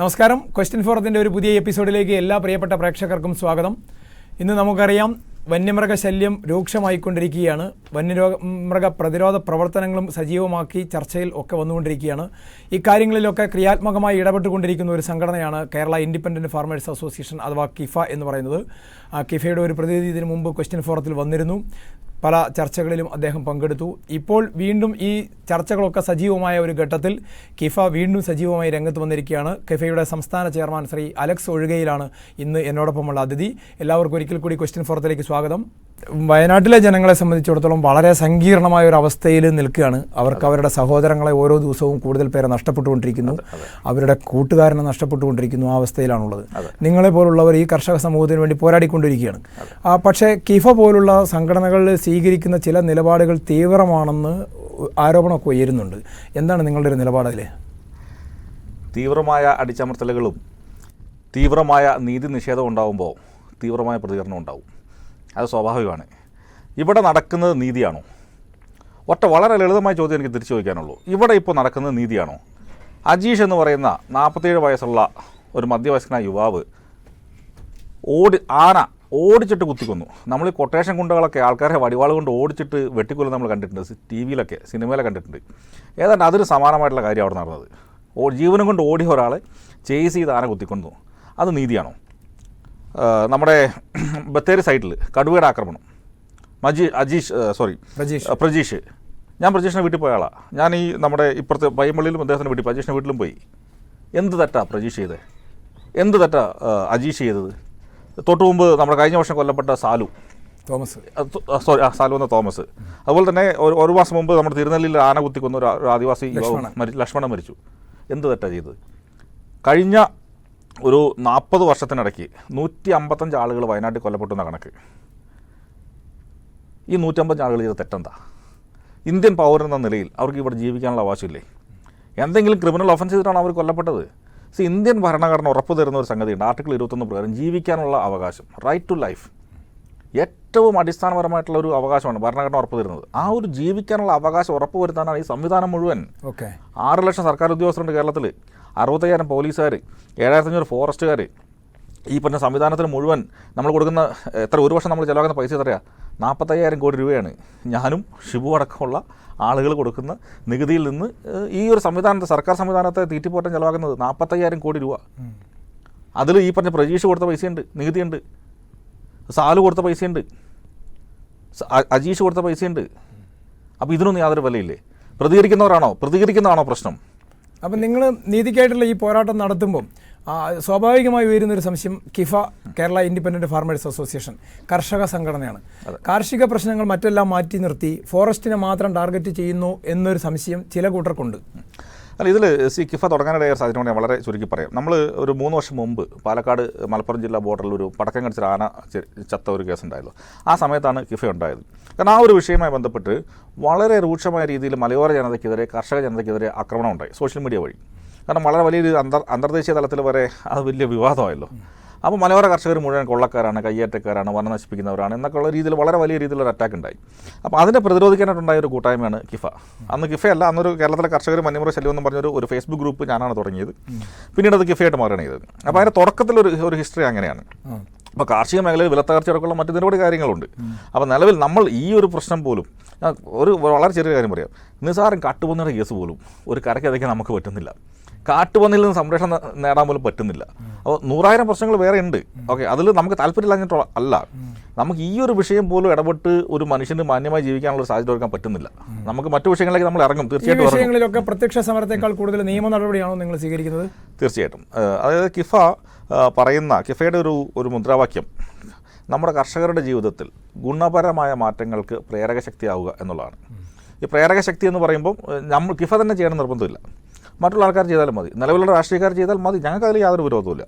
നമസ്കാരം. ക്വസ്റ്റ്യൻ ഫോറത്തിന്റെ ഒരു പുതിയ എപ്പിസോഡിലേക്ക് എല്ലാ പ്രിയപ്പെട്ട പ്രേക്ഷകർക്കും സ്വാഗതം. ഇന്ന് നമുക്കറിയാം വന്യമൃഗ ശല്യം രൂക്ഷമായിക്കൊണ്ടിരിക്കുകയാണ്. വന്യരോഗ മൃഗ പ്രതിരോധ പ്രവർത്തനങ്ങളും സജീവമാക്കി ചർച്ചയിൽ ഒക്കെ വന്നുകൊണ്ടിരിക്കുകയാണ്. ഇക്കാര്യങ്ങളിലൊക്കെ ക്രിയാത്മകമായി ഇടപെട്ടുകൊണ്ടിരിക്കുന്ന ഒരു സംഘടനയാണ് കേരള ഇൻഡിപെൻഡന്റ് ഫാർമേഴ്സ് അസോസിയേഷൻ അഥവാ കിഫ എന്ന് പറയുന്നത്. കിഫയുടെ ഒരു പ്രതിനിധി ഇതിനു മുമ്പ് ക്വസ്റ്റ്യൻ ഫോറത്തിൽ വന്നിരുന്നു. പല ചർച്ചകളിലും അദ്ദേഹം പങ്കെടുത്തു. ഇപ്പോൾ വീണ്ടും ഈ ചർച്ചകളൊക്കെ സജീവമായ ഒരു ഘട്ടത്തിൽ കിഫ വീണ്ടും സജീവമായി രംഗത്ത് വന്നിരിക്കുകയാണ്. കിഫയുടെ സംസ്ഥാന ചെയർമാൻ ശ്രീ അലക്സ് ഒഴുകയിലാണ് ഇന്ന് എന്നോടൊപ്പമുള്ള അതിഥി. എല്ലാവർക്കും ഒരിക്കൽ കൂടി ക്വസ്റ്റ്യൻ ഫോറത്തിലേക്ക് സ്വാഗതം. വയനാട്ടിലെ ജനങ്ങളെ സംബന്ധിച്ചിടത്തോളം വളരെ സങ്കീർണമായ ഒരു അവസ്ഥയിൽ നിൽക്കുകയാണ്. അവർക്ക് അവരുടെ സഹോദരങ്ങളെ ഓരോ ദിവസവും കൂടുതൽ പേരെ നഷ്ടപ്പെട്ടുകൊണ്ടിരിക്കുന്നു. അവരുടെ കൂട്ടുകാരനെ നഷ്ടപ്പെട്ടുകൊണ്ടിരിക്കുന്നു ആ അവസ്ഥയിലാണുള്ളത്. നിങ്ങളെ പോലുള്ളവർ ഈ കർഷക സമൂഹത്തിന് വേണ്ടി പോരാടിക്കൊണ്ടിരിക്കുകയാണ്. പക്ഷേ കിഫ പോലുള്ള സംഘടനകൾ സ്വീകരിക്കുന്ന ചില നിലപാടുകൾ തീവ്രമാണെന്ന് ആരോപണമൊക്കെ ഉയരുന്നുണ്ട്. എന്താണ് നിങ്ങളുടെ ഒരു നിലപാട് അതിൽ തീവ്രമായ അടിച്ചമർത്തലുകളും തീവ്രമായ നീതി നിഷേധം ഉണ്ടാകുമ്പോൾ തീവ്രമായ പ്രതികരണം ഉണ്ടാവും. അത് സ്വാഭാവികമാണ്. ഇവിടെ നടക്കുന്നത് നീതിയാണോ? ഒറ്റ വളരെ ലളിതമായ ചോദ്യം എനിക്ക് തിരിച്ചു ചോദിക്കാനുള്ളൂ. ഇവിടെ ഇപ്പോൾ നടക്കുന്നത് നീതിയാണോ? അജീഷ് എന്ന് പറയുന്ന നാൽപ്പത്തേഴ് വയസ്സുള്ള ഒരു മധ്യവയസ്കനായ യുവാവ് ഓടി ആന ഓടിച്ചിട്ട് കുത്തിക്കൊന്നു. നമ്മൾ ഈ കൊട്ടേഷൻ ഗുണ്ടകളൊക്കെ ആൾക്കാരെ വടിവാൾ കൊണ്ട് ഓടിച്ചിട്ട് വെട്ടിക്കൊല്ലം നമ്മൾ കണ്ടിട്ടുണ്ട്. ടി വിയിലൊക്കെ സിനിമയിലൊക്കെ കണ്ടിട്ടുണ്ട്. ഏതാണ്ട് അതൊരു സമാനമായിട്ടുള്ള കാര്യം അവിടെ നടന്നത്. ഓ ജീവനും കൊണ്ട് ഓടിയ ഒരാളെ ചേസ് ചെയ്ത് ആന കുത്തിക്കൊന്നു. അത് നീതിയാണോ? നമ്മുടെ ബത്തേരി സൈഡിൽ കടുവയുടെ ആക്രമണം. മജി അജീഷ് സോറി പ്രജീഷ്. പ്രജീഷ്. ഞാൻ പ്രജീഷിനെ വീട്ടിൽ പോയ ആളാണ് ഞാൻ ഈ നമ്മുടെ ഇപ്പുറത്തെ പയ്യമ്പള്ളിയിലും അദ്ദേഹത്തിന്റെ വീട്ടിൽ പ്രജീഷിന്റെ വീട്ടിലും പോയി. എന്ത് തെറ്റാ പ്രജീഷ് ചെയ്തത് എന്ത് തെറ്റാ അജീഷ് ചെയ്തത്? തൊട്ട് മുമ്പ് നമ്മുടെ കഴിഞ്ഞ വർഷം കൊല്ലപ്പെട്ട സാലു. തോമസ്. സോറി സാലു എന്ന തോമസ്. അതുപോലെ തന്നെ ഒരു ഒരു മാസം മുമ്പ് നമ്മുടെ തിരുനെല്ലിയിൽ ആന കുത്തിക്കൊന്ന ഒരു ആദിവാസി ലക്ഷ്മണൻ മരിച്ചു. എന്ത് തെറ്റാ ചെയ്തത്? കഴിഞ്ഞ ഒരു നാൽപ്പത് വർഷത്തിനിടയ്ക്ക് നൂറ്റി അമ്പത്തഞ്ച് ആളുകൾ വയനാട്ടിൽ കൊല്ലപ്പെട്ടു എന്ന കണക്ക്. ഈ നൂറ്റമ്പത്തഞ്ച് ആളുകൾ ചെയ്ത തെറ്റെന്താ? ഇന്ത്യൻ പൗരൻ എന്ന നിലയിൽ അവർക്ക് ഇവിടെ ജീവിക്കാനുള്ള അവകാശമില്ലേ? എന്തെങ്കിലും ക്രിമിനൽ ഒഫൻസ് ചെയ്തിട്ടാണ് അവർ കൊല്ലപ്പെട്ടത്? സി ഇന്ത്യൻ ഭരണഘടന ഉറപ്പ് തരുന്ന ഒരു സംഗതിയുണ്ട്. ആർട്ടിക്കിൾ ഇരുപത്തൊന്ന് പ്രകാരം ജീവിക്കാനുള്ള അവകാശം റൈറ്റ് ടു ലൈഫ് ഏറ്റവും അടിസ്ഥാനപരമായിട്ടുള്ള ഒരു അവകാശമാണ് ഭരണഘടന ഉറപ്പ് തരുന്നത്. ആ ഒരു ജീവിക്കാനുള്ള അവകാശം ഉറപ്പ് വരുത്താനാണ് ഈ സംവിധാനം മുഴുവൻ. ഓക്കെ ആറ് ലക്ഷം സർക്കാർ ഉദ്യോഗസ്ഥരുണ്ട് കേരളത്തിൽ അറുപത്തയ്യായിരം പോലീസുകാർ ഏഴായിരത്തഞ്ഞൂറ് ഫോറസ്റ്റുകാർ ഈ പറഞ്ഞ സംവിധാനത്തിന് മുഴുവൻ നമ്മൾ കൊടുക്കുന്ന എത്ര ഒരു വർഷം നമ്മൾ ചിലവാക്കുന്ന പൈസ എത്രയാണ് നാൽപ്പത്തയ്യായിരം കോടി രൂപയാണ് ഞാനും ഷിബു അടക്കമുള്ള ആളുകൾ കൊടുക്കുന്ന നികുതിയിൽ നിന്ന് ഈ ഒരു സംവിധാനത്തെ സർക്കാർ സംവിധാനത്തെ തീറ്റിപ്പോറ്റം ചിലവാക്കുന്നത് നാൽപ്പത്തയ്യായിരം കോടി രൂപ. അതിൽ ഈ പറഞ്ഞ പ്രജീഷ് കൊടുത്ത പൈസയുണ്ട് നികുതിയുണ്ട്. സാലു കൊടുത്ത പൈസയുണ്ട്. അജീഷ് കൊടുത്ത പൈസയുണ്ട്. അപ്പോൾ ഇതിനൊന്നും യാതൊരു വിലയില്ലേ? പ്രതികരിക്കുന്നവരാണോ? പ്രതികരിക്കുന്നതാണോ പ്രശ്നം? അപ്പം നിങ്ങൾ നീതിക്കായിട്ടുള്ള ഈ പോരാട്ടം നടത്തുമ്പോൾ സ്വാഭാവികമായി വരുന്നൊരു സംശയം KIFA Kerala independent farmers association കർഷക സംഘടനയാണ്. കാർഷിക പ്രശ്നങ്ങൾ മറ്റെല്ലാം മാറ്റി നിർത്തി ഫോറസ്റ്റിനെ മാത്രം ടാർഗറ്റ് ചെയ്യുന്നു എന്നൊരു സംശയം ചില കൂട്ടർക്കുണ്ട്. അല്ല ഇതിൽ സി കിഫ തുടങ്ങാനിടയായ സാഹചര്യം ഞാൻ വളരെ ചുരുക്കി പറയാം. നമ്മൾ ഒരു മൂന്ന് വർഷം മുമ്പ് പാലക്കാട് മലപ്പുറം ജില്ലാ ബോർഡറിൽ ഒരു പടക്കം കടിച്ച ആന ചത്ത ഒരു കേസ് ഉണ്ടായിരുന്നു ആ സമയത്താണ് കിഫ ഉണ്ടായത് കാരണം ആ ഒരു വിഷയവുമായി ബന്ധപ്പെട്ട് വളരെ രൂക്ഷമായ രീതിയിൽ മലയോര ജനതയ്ക്കെതിരെ കർഷക ജനതയ്ക്കെതിരെ ആക്രമണം ഉണ്ടായി സോഷ്യൽ മീഡിയ വഴി. കാരണം വളരെ വലിയൊരു അന്തർ അന്തർദേശീയ തലത്തിൽ വരെ അത് വലിയ വിവാദമായല്ലോ. അപ്പോൾ മലയോര കർഷകർ മുഴുവൻ കൊള്ളക്കാരാണ് കയ്യേറ്റക്കാരാണ് വനം നശിപ്പിക്കുന്നവരാണ് എന്നൊക്കെയുള്ള രീതിയിൽ വളരെ വലിയ രീതിയിലൊരു അറ്റാക്ക് ഉണ്ടായി. അപ്പോൾ അതിനെ പ്രതിരോധിക്കാനായിട്ടുണ്ടായ ഒരു കൂട്ടായ്മയാണ് കിഫ. അന്ന് കിഫയല്ല അന്നൊരു കേരളത്തിലെ കർഷകർ മഞ്ഞമുറ ശല്യം എന്ന് പറഞ്ഞൊരു ഒരു ഫേസ്ബുക്ക് ഗ്രൂപ്പ് ഞാനാണ് തുടങ്ങിയത്. പിന്നീട് അത് കിഫയായിട്ട് മാറുകയാണ് ചെയ്തത്. അപ്പോൾ അതിന്റെ തുടക്കത്തിലൊരു ഒരു ഹിസ്റ്ററി അങ്ങനെയാണ്. അപ്പോൾ കാർഷിക മേഖലയിൽ വിലത്തകർച്ചയടക്കമുള്ള മറ്റു നിരവധി കാര്യങ്ങളുണ്ട്. അപ്പോൾ നിലവിൽ നമ്മൾ ഈ ഒരു പ്രശ്നം പോലും ഞാൻ ഒരു വളരെ ചെറിയ കാര്യം പറയാം. നിസാരം കാട്ടുപന്നിയുടെ കേസ് പോലും ഒരു കരയ്ക്കതയ്ക്കാൻ നമുക്ക് പറ്റുന്നില്ല. കാട്ടുപന്നിയിൽ നിന്ന് സംരക്ഷണം നേടാൻ പോലും പറ്റുന്നില്ല. അപ്പോൾ നൂറായിരം പ്രശ്നങ്ങൾ വേറെ ഉണ്ട്. ഓക്കെ അതിൽ നമുക്ക് താല്പര്യമില്ലാഞ്ഞിട്ടുള്ള അല്ല. നമുക്ക് ഈ ഒരു വിഷയം പോലും ഇടപെട്ട് ഒരു മനുഷ്യന് മാന്യമായി ജീവിക്കാനുള്ള സാഹചര്യം ഒരുക്കാൻ പറ്റുന്നില്ല. നമുക്ക് മറ്റു വിഷയങ്ങളിലേക്ക് നമ്മൾ ഇറങ്ങും. തീർച്ചയായിട്ടും വിഷയങ്ങളിലൊക്കെ പ്രത്യക്ഷ സമരത്തേക്കാൾ കൂടുതൽ നിയമ നടപടിയാണോ നിങ്ങൾ സ്വീകരിക്കുന്നത്? തീർച്ചയായിട്ടും. അതായത് കിഫ പറയുന്ന കിഫയുടെ ഒരു ഒരു മുദ്രാവാക്യം. നമ്മുടെ കർഷകരുടെ ജീവിതത്തിൽ ഗുണപരമായ മാറ്റങ്ങൾക്ക് പ്രേരക ശക്തിയാവുക എന്നുള്ളതാണ്. ഈ പ്രേരക ശക്തി എന്ന് പറയുമ്പോൾ നമ്മൾ കിഫ തന്നെ ചെയ്യണം നിർബന്ധമില്ല. മറ്റുള്ള ആൾക്കാർ ചെയ്താലും മതി. നിലവിലുള്ള രാഷ്ട്രീയക്കാർ ചെയ്താൽ മതി. ഞങ്ങൾക്ക് അതിൽ യാതൊരു വിരോധവുമില്ല.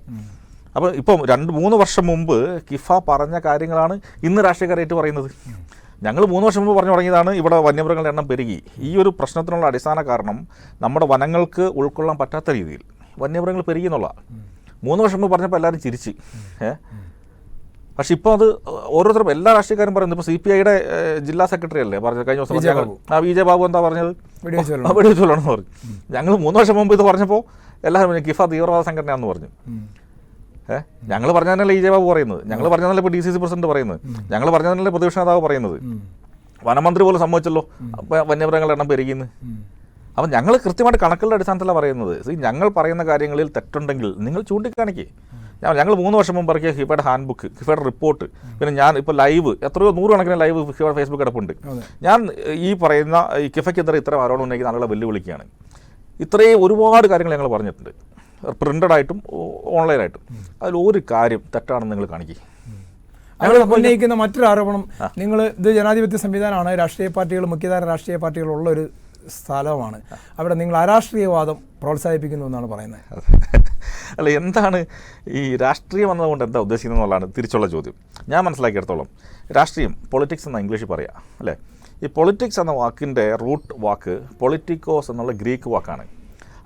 അപ്പോൾ ഇപ്പം രണ്ട് മൂന്ന് വർഷം മുമ്പ് കിഫ പറഞ്ഞ കാര്യങ്ങളാണ് ഇന്ന് രാഷ്ട്രീയക്കാരായിട്ട് പറയുന്നത്. ഞങ്ങൾ മൂന്ന് വർഷം മുമ്പ് പറഞ്ഞു തുടങ്ങിയതാണ് ഇവിടെ വന്യമൃഗങ്ങളുടെ എണ്ണം പെരുകി. ഈ ഒരു പ്രശ്നത്തിനുള്ള അടിസ്ഥാന കാരണം നമ്മുടെ വനങ്ങൾക്ക് ഉൾക്കൊള്ളാൻ പറ്റാത്ത രീതിയിൽ വന്യമൃഗങ്ങൾ പെരുകി മൂന്ന് വർഷം മുമ്പ് പറഞ്ഞപ്പോൾ എല്ലാവരും ചിരിച്ച്. ഏഹ് പക്ഷെ ഇപ്പോൾ അത് ഓരോരുത്തരും എല്ലാ രാഷ്ട്രീയക്കാരും പറയുന്നത് ഇപ്പോൾ സി പി ഐയുടെ ജില്ലാ സെക്രട്ടറി അല്ലേ? പറഞ്ഞത് കഴിഞ്ഞ ദിവസം ഞങ്ങൾ- ആ വി ജെ ബാബു എന്താ പറഞ്ഞത്? വെടിവെച്ച് കൊല്ലണം. ആ, പറഞ്ഞു. ഞങ്ങൾ മൂന്ന് വർഷം മുമ്പ് ഇത് പറഞ്ഞപ്പോൾ എല്ലാവരും പറഞ്ഞു, കിഫ തീവ്രവാദ സംഘടനയാണെന്ന് പറഞ്ഞു. ഏഹ് ഞങ്ങൾ പറഞ്ഞതന്നല്ലേ ഇ ജെ ബാബു പറയുന്നത്. ഞങ്ങൾ പറഞ്ഞതന്നല്ലേ ഇപ്പോൾ ഡി സി സി പ്രസിഡന്റ് പറയുന്നത്. ഞങ്ങൾ പറഞ്ഞതന്നല്ലേ പ്രതിപക്ഷ നേതാവ് പറയുന്നത്. വനമന്ത്രി പോലും സംഭവിച്ചല്ലോ വന്യമൃഗങ്ങളുടെ എണ്ണം പെരുകിന്ന് അപ്പം ഞങ്ങൾ കൃത്യമായിട്ട് കണക്കുകളുടെ അടിസ്ഥാനത്തിലാണ് പറയുന്നത്. ഈ ഞങ്ങൾ പറയുന്ന കാര്യങ്ങളിൽ തെറ്റുണ്ടെങ്കിൽ നിങ്ങൾ ചൂണ്ടിക്കാണിക്കേ. ഞങ്ങൾ മൂന്ന് വർഷം മുമ്പ് ഇറക്കിയ ഹിഫയുടെ ഹാൻഡ് ബുക്ക് ഹിഫയുടെ റിപ്പോർട്ട് പിന്നെ ഞാൻ ഇപ്പോൾ ലൈവ് എത്രയോ നൂറുകണക്കിന് ലൈവ് ഹിഫയുടെ ഫേസ്ബുക്ക് കിടപ്പുണ്ട്. ഞാൻ ഈ പറയുന്ന ഈ കിഫയ്ക്കെതിരെ ഇത്തരം ആരോപണം ഉണ്ടെങ്കിൽ ആളുകളെ വെല്ലുവിളിക്കുകയാണ്. ഇത്രയും ഒരുപാട് കാര്യങ്ങൾ ഞങ്ങൾ പറഞ്ഞിട്ടുണ്ട്. പ്രിന്റഡ് ആയിട്ടും ഓൺലൈനായിട്ടും അതിൽ ഒരു കാര്യം തെറ്റാണെന്ന് നിങ്ങൾ കാണിക്കുക ഞങ്ങൾ ഉന്നയിക്കുന്ന മറ്റൊരു ആരോപണം നിങ്ങൾ ഇത് ജനാധിപത്യ സംവിധാനമാണ് രാഷ്ട്രീയ പാർട്ടികൾ മുഖ്യധാര രാഷ്ട്രീയ പാർട്ടികളുള്ള ഒരു സ്ഥലമാണ്. അവിടെ നിങ്ങൾ അരാഷ്ട്രീയവാദം പ്രോത്സാഹിപ്പിക്കുന്നു എന്നാണ് പറയുന്നത്. അല്ല എന്താണ് ഈ രാഷ്ട്രീയം എന്നതുകൊണ്ട് എന്താ ഉദ്ദേശിക്കുന്നത് എന്നുള്ളതാണ് തിരിച്ചുള്ള ചോദ്യം. ഞാൻ മനസ്സിലാക്കിയെടുത്തോളം രാഷ്ട്രീയം പൊളിറ്റിക്സ് എന്ന ഇംഗ്ലീഷിൽ പറയാം അല്ലേ? ഈ പൊളിറ്റിക്സ് എന്ന വാക്കിന്റെ റൂട്ട് വാക്ക് പൊളിറ്റിക്കോസ് എന്നുള്ള ഗ്രീക്ക് വാക്കാണ്.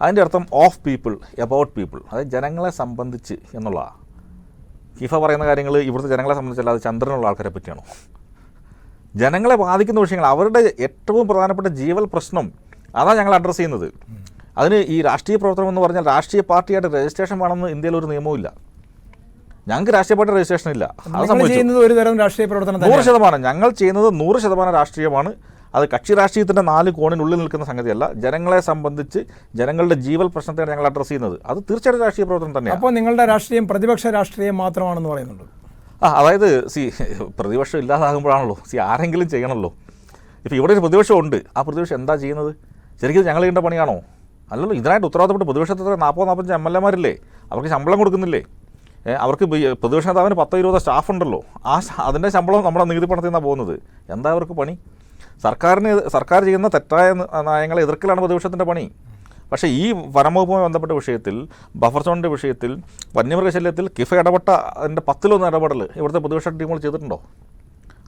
അതിന്റെ അർത്ഥം ഓഫ് പീപ്പിൾ എബൌട്ട് പീപ്പിൾ അതായത് ജനങ്ങളെ സംബന്ധിച്ച് എന്നുള്ളതാണ് കിഫ പറയുന്ന കാര്യങ്ങൾ ഇവിടുത്തെ ജനങ്ങളെ സംബന്ധിച്ചല്ലാതെ ചന്ദ്രനുള്ള ആൾക്കാരെ പറ്റിയാണോ? ജനങ്ങളെ ബാധിക്കുന്ന വിഷയങ്ങൾ അവരുടെ ഏറ്റവും പ്രധാനപ്പെട്ട ജീവൽ പ്രശ്നം അതാണ് ഞങ്ങൾ അഡ്രസ്സ് ചെയ്യുന്നത്. അതിന് ഈ രാഷ്ട്രീയ പ്രവർത്തനം എന്ന് പറഞ്ഞാൽ രാഷ്ട്രീയ പാർട്ടിയായിട്ട് രജിസ്ട്രേഷൻ വേണമെന്ന് ഇന്ത്യയിൽ ഒരു നിയമവുമില്ല ഞങ്ങൾക്ക് രാഷ്ട്രീയ പാർട്ടി രജിസ്ട്രേഷൻ ഇല്ല. നൂറ് ശതമാനം. ഞങ്ങൾ ചെയ്യുന്നത് നൂറ് ശതമാനം രാഷ്ട്രീയമാണ്. അത് കക്ഷി രാഷ്ട്രീയത്തിന്റെ നാല് കോണിനുള്ളിൽ നിൽക്കുന്ന സംഗതിയല്ല. ജനങ്ങളെ സംബന്ധിച്ച് ജനങ്ങളുടെ ജീവൽ പ്രശ്നത്തെയാണ് ഞങ്ങൾ അഡ്രസ്സ് ചെയ്യുന്നത്. അത് തീർച്ചയായിട്ടും രാഷ്ട്രീയ പ്രവർത്തനം തന്നെയാണ്. അപ്പോൾ നിങ്ങളുടെ രാഷ്ട്രീയം പ്രതിപക്ഷ രാഷ്ട്രീയം മാത്രമാണെന്ന് പറയുന്നുണ്ട്. ആ അതായത് സി പ്രതിപക്ഷം ഇല്ലാതാകുമ്പോഴാണല്ലോ. സി ആരെങ്കിലും ചെയ്യണമല്ലോ ഇപ്പോൾ ഇവിടെ ഒരു പ്രതിപക്ഷം ഉണ്ട് ആ പ്രതിപക്ഷം എന്താ ചെയ്യുന്നത്? ശരിക്കും ഞങ്ങൾ ചെയ്യേണ്ട പണിയാണോ? അല്ലല്ലോ ഇതിനായിട്ട് ഉത്തരവാദിത്തപ്പെട്ട് പ്രതിപക്ഷത്തിൽ നാൽപ്പത് നാൽപ്പത്തഞ്ച് എം എൽ എമാരില്ലേ? അവർക്ക് ശമ്പളം കൊടുക്കുന്നില്ലേ? അവർക്ക് പ്രതിപക്ഷ നേതാവിന് പത്തോ ഇരുപതോ സ്റ്റാഫ് ഉണ്ടല്ലോ. ആ അതിന്റെ ശമ്പളം നമ്മുടെ നികുതി പണത്തിൽ നിന്നാണ് പോകുന്നത്. എന്താ അവർക്ക് പണി? സർക്കാരിന് സർക്കാർ ചെയ്യുന്ന തെറ്റായ നയങ്ങളെ എതിർക്കലാണ് പ്രതിപക്ഷത്തിന്റെ പണി. പക്ഷേ ഈ വനംവകുപ്പുമായി ബന്ധപ്പെട്ട വിഷയത്തിൽ ബഫർ സോണിന്റെ വിഷയത്തിൽ വന്യമൃഗശല്യത്തിൽ കിഫ ഇടപെട്ട അതിന്റെ പത്തിലൊന്ന് ഇടപെടൽ ഇവിടുത്തെ പ്രതിപക്ഷ ടീമുകൾ ചെയ്തിട്ടുണ്ടോ?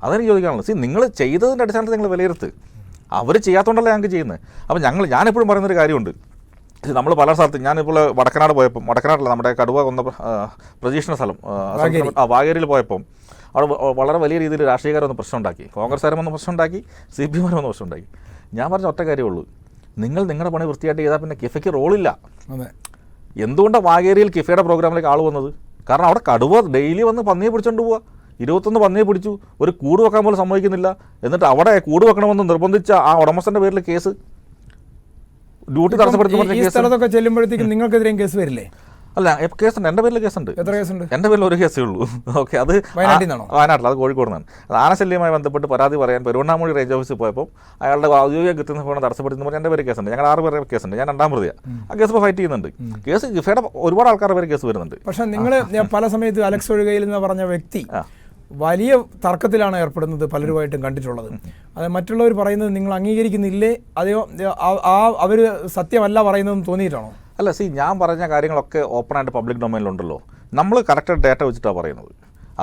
അതെനിക്ക് ചോദിക്കാനുള്ളത്. സി നിങ്ങൾ ചെയ്തതിന്റെ അടിസ്ഥാനത്തിൽ നിങ്ങൾ വിലയിരുത്ത്. അവർ ചെയ്യാത്തതുകൊണ്ടല്ല ഞങ്ങൾക്ക് ചെയ്യുന്നത് അപ്പോൾ ഞങ്ങൾ ഞാനെപ്പോഴും പറയുന്നൊരു കാര്യമുണ്ട്. നമ്മൾ പല സ്ഥലത്തും ഞാനിപ്പോൾ വടക്കനാട് പോയപ്പം വടക്കനാടല്ല നമ്മുടെ കടുവ കൊന്ന പ്രതീക്ഷണ സ്ഥലം ആ, വാഗേരിയിൽ പോയപ്പം അവിടെ വളരെ വലിയ രീതിയിൽ രാഷ്ട്രീയക്കാരൊന്ന് പ്രശ്നം ഉണ്ടാക്കി കോൺഗ്രസ്സുകാരും ഒന്ന് പ്രശ്നം ഉണ്ടാക്കി സി പി എമ്മാരും ഒന്ന് പ്രശ്നം ഉണ്ടാക്കി ഞാൻ പറഞ്ഞ ഒറ്റ കാര്യമുള്ളൂ നിങ്ങൾ നിങ്ങളുടെ പണി വൃത്തിയായിട്ട് ചെയ്താൽ പിന്നെ കിഫയ്ക്ക് റോളില്ല. അതെ. എന്തുകൊണ്ടാണ് വാഗേരിയിൽ കിഫയുടെ പ്രോഗ്രാമിലേക്ക് ആൾ വന്നത്? കാരണം അവിടെ കടുവ ഡെയിലി വന്ന് പന്നിയെ പിടിച്ചോണ്ട് പോവുക ഇരുപത്തൊന്ന് പന്നിയെ പിടിച്ചു. ഒരു കൂട് വെക്കാൻ പോലും സമ്മതിക്കുന്നില്ല. എന്നിട്ട് അവിടെ കൂട് വെക്കണമെന്ന് നിർബന്ധിച്ച ആ ഉടമസ്ഥന്റെ പേരിൽ കേസ്? ഡ്യൂട്ടി തടസ്സപ്പെടുത്തി ചെല്ലുമ്പോഴത്തേക്കും നിങ്ങൾക്കെതിരെയും കേസ് വരില്ലേ? അല്ല കേസുണ്ട് എന്റെ പേരിൽ കേസുണ്ട്. എത്ര കേസുണ്ട്? എന്റെ പേരിൽ ഒരു കേസേ ഉള്ളൂ. ഓക്കെ അത് വയനാട്ടിൽ അത് കോഴിക്കോട് നിന്നാണ് അത് ആനശല്യവുമായി ബന്ധപ്പെട്ട് പരാതി പറയാൻ പെരുവണ്ണാമൂഴി റേഞ്ച് ഓഫീസിൽ പോയപ്പോൾ അയാളുടെ ഔദ്യോഗിക കൃത്യം ഫോൺ തടസ്സപ്പെടുത്തുന്ന പറഞ്ഞാൽ എന്റെ പേര് കേസുണ്ട്. ഞങ്ങൾ ആറ് പേരുടെ കേസുണ്ട്. ഞാൻ രണ്ടാം പ്രതിയാണ് ആ കേസ് ഇപ്പോൾ ഫൈറ്റ് ചെയ്യുന്നുണ്ട്. കേസ് ഗിഫയുടെ ഒരുപാട് ആൾക്കാരുടെ പേര് കേസ് വരുന്നുണ്ട്. പക്ഷെ നിങ്ങൾ പല സമയത്ത് അലക്സ് ഒഴുകയിൽ എന്ന് പറഞ്ഞ വ്യക്തി വലിയ തർക്കത്തിലാണ് ഏർപ്പെടുന്നത് പലരുമായിട്ടും കണ്ടിട്ടുള്ളത്. അത് മറ്റുള്ളവർ പറയുന്നത് നിങ്ങൾ അംഗീകരിക്കുന്നില്ലേ? അതെയോ ആ അവർ സത്യമല്ല പറയുന്നതെന്ന് തോന്നിയിട്ടാണോ? അല്ല സി ഞാൻ പറഞ്ഞ കാര്യങ്ങളൊക്കെ ഓപ്പണായിട്ട് പബ്ലിക് ഡൊമൈനിലുണ്ടല്ലോ നമ്മൾ കറക്റ്റ് ഡേറ്റ വെച്ചിട്ടാണ് പറയുന്നത്.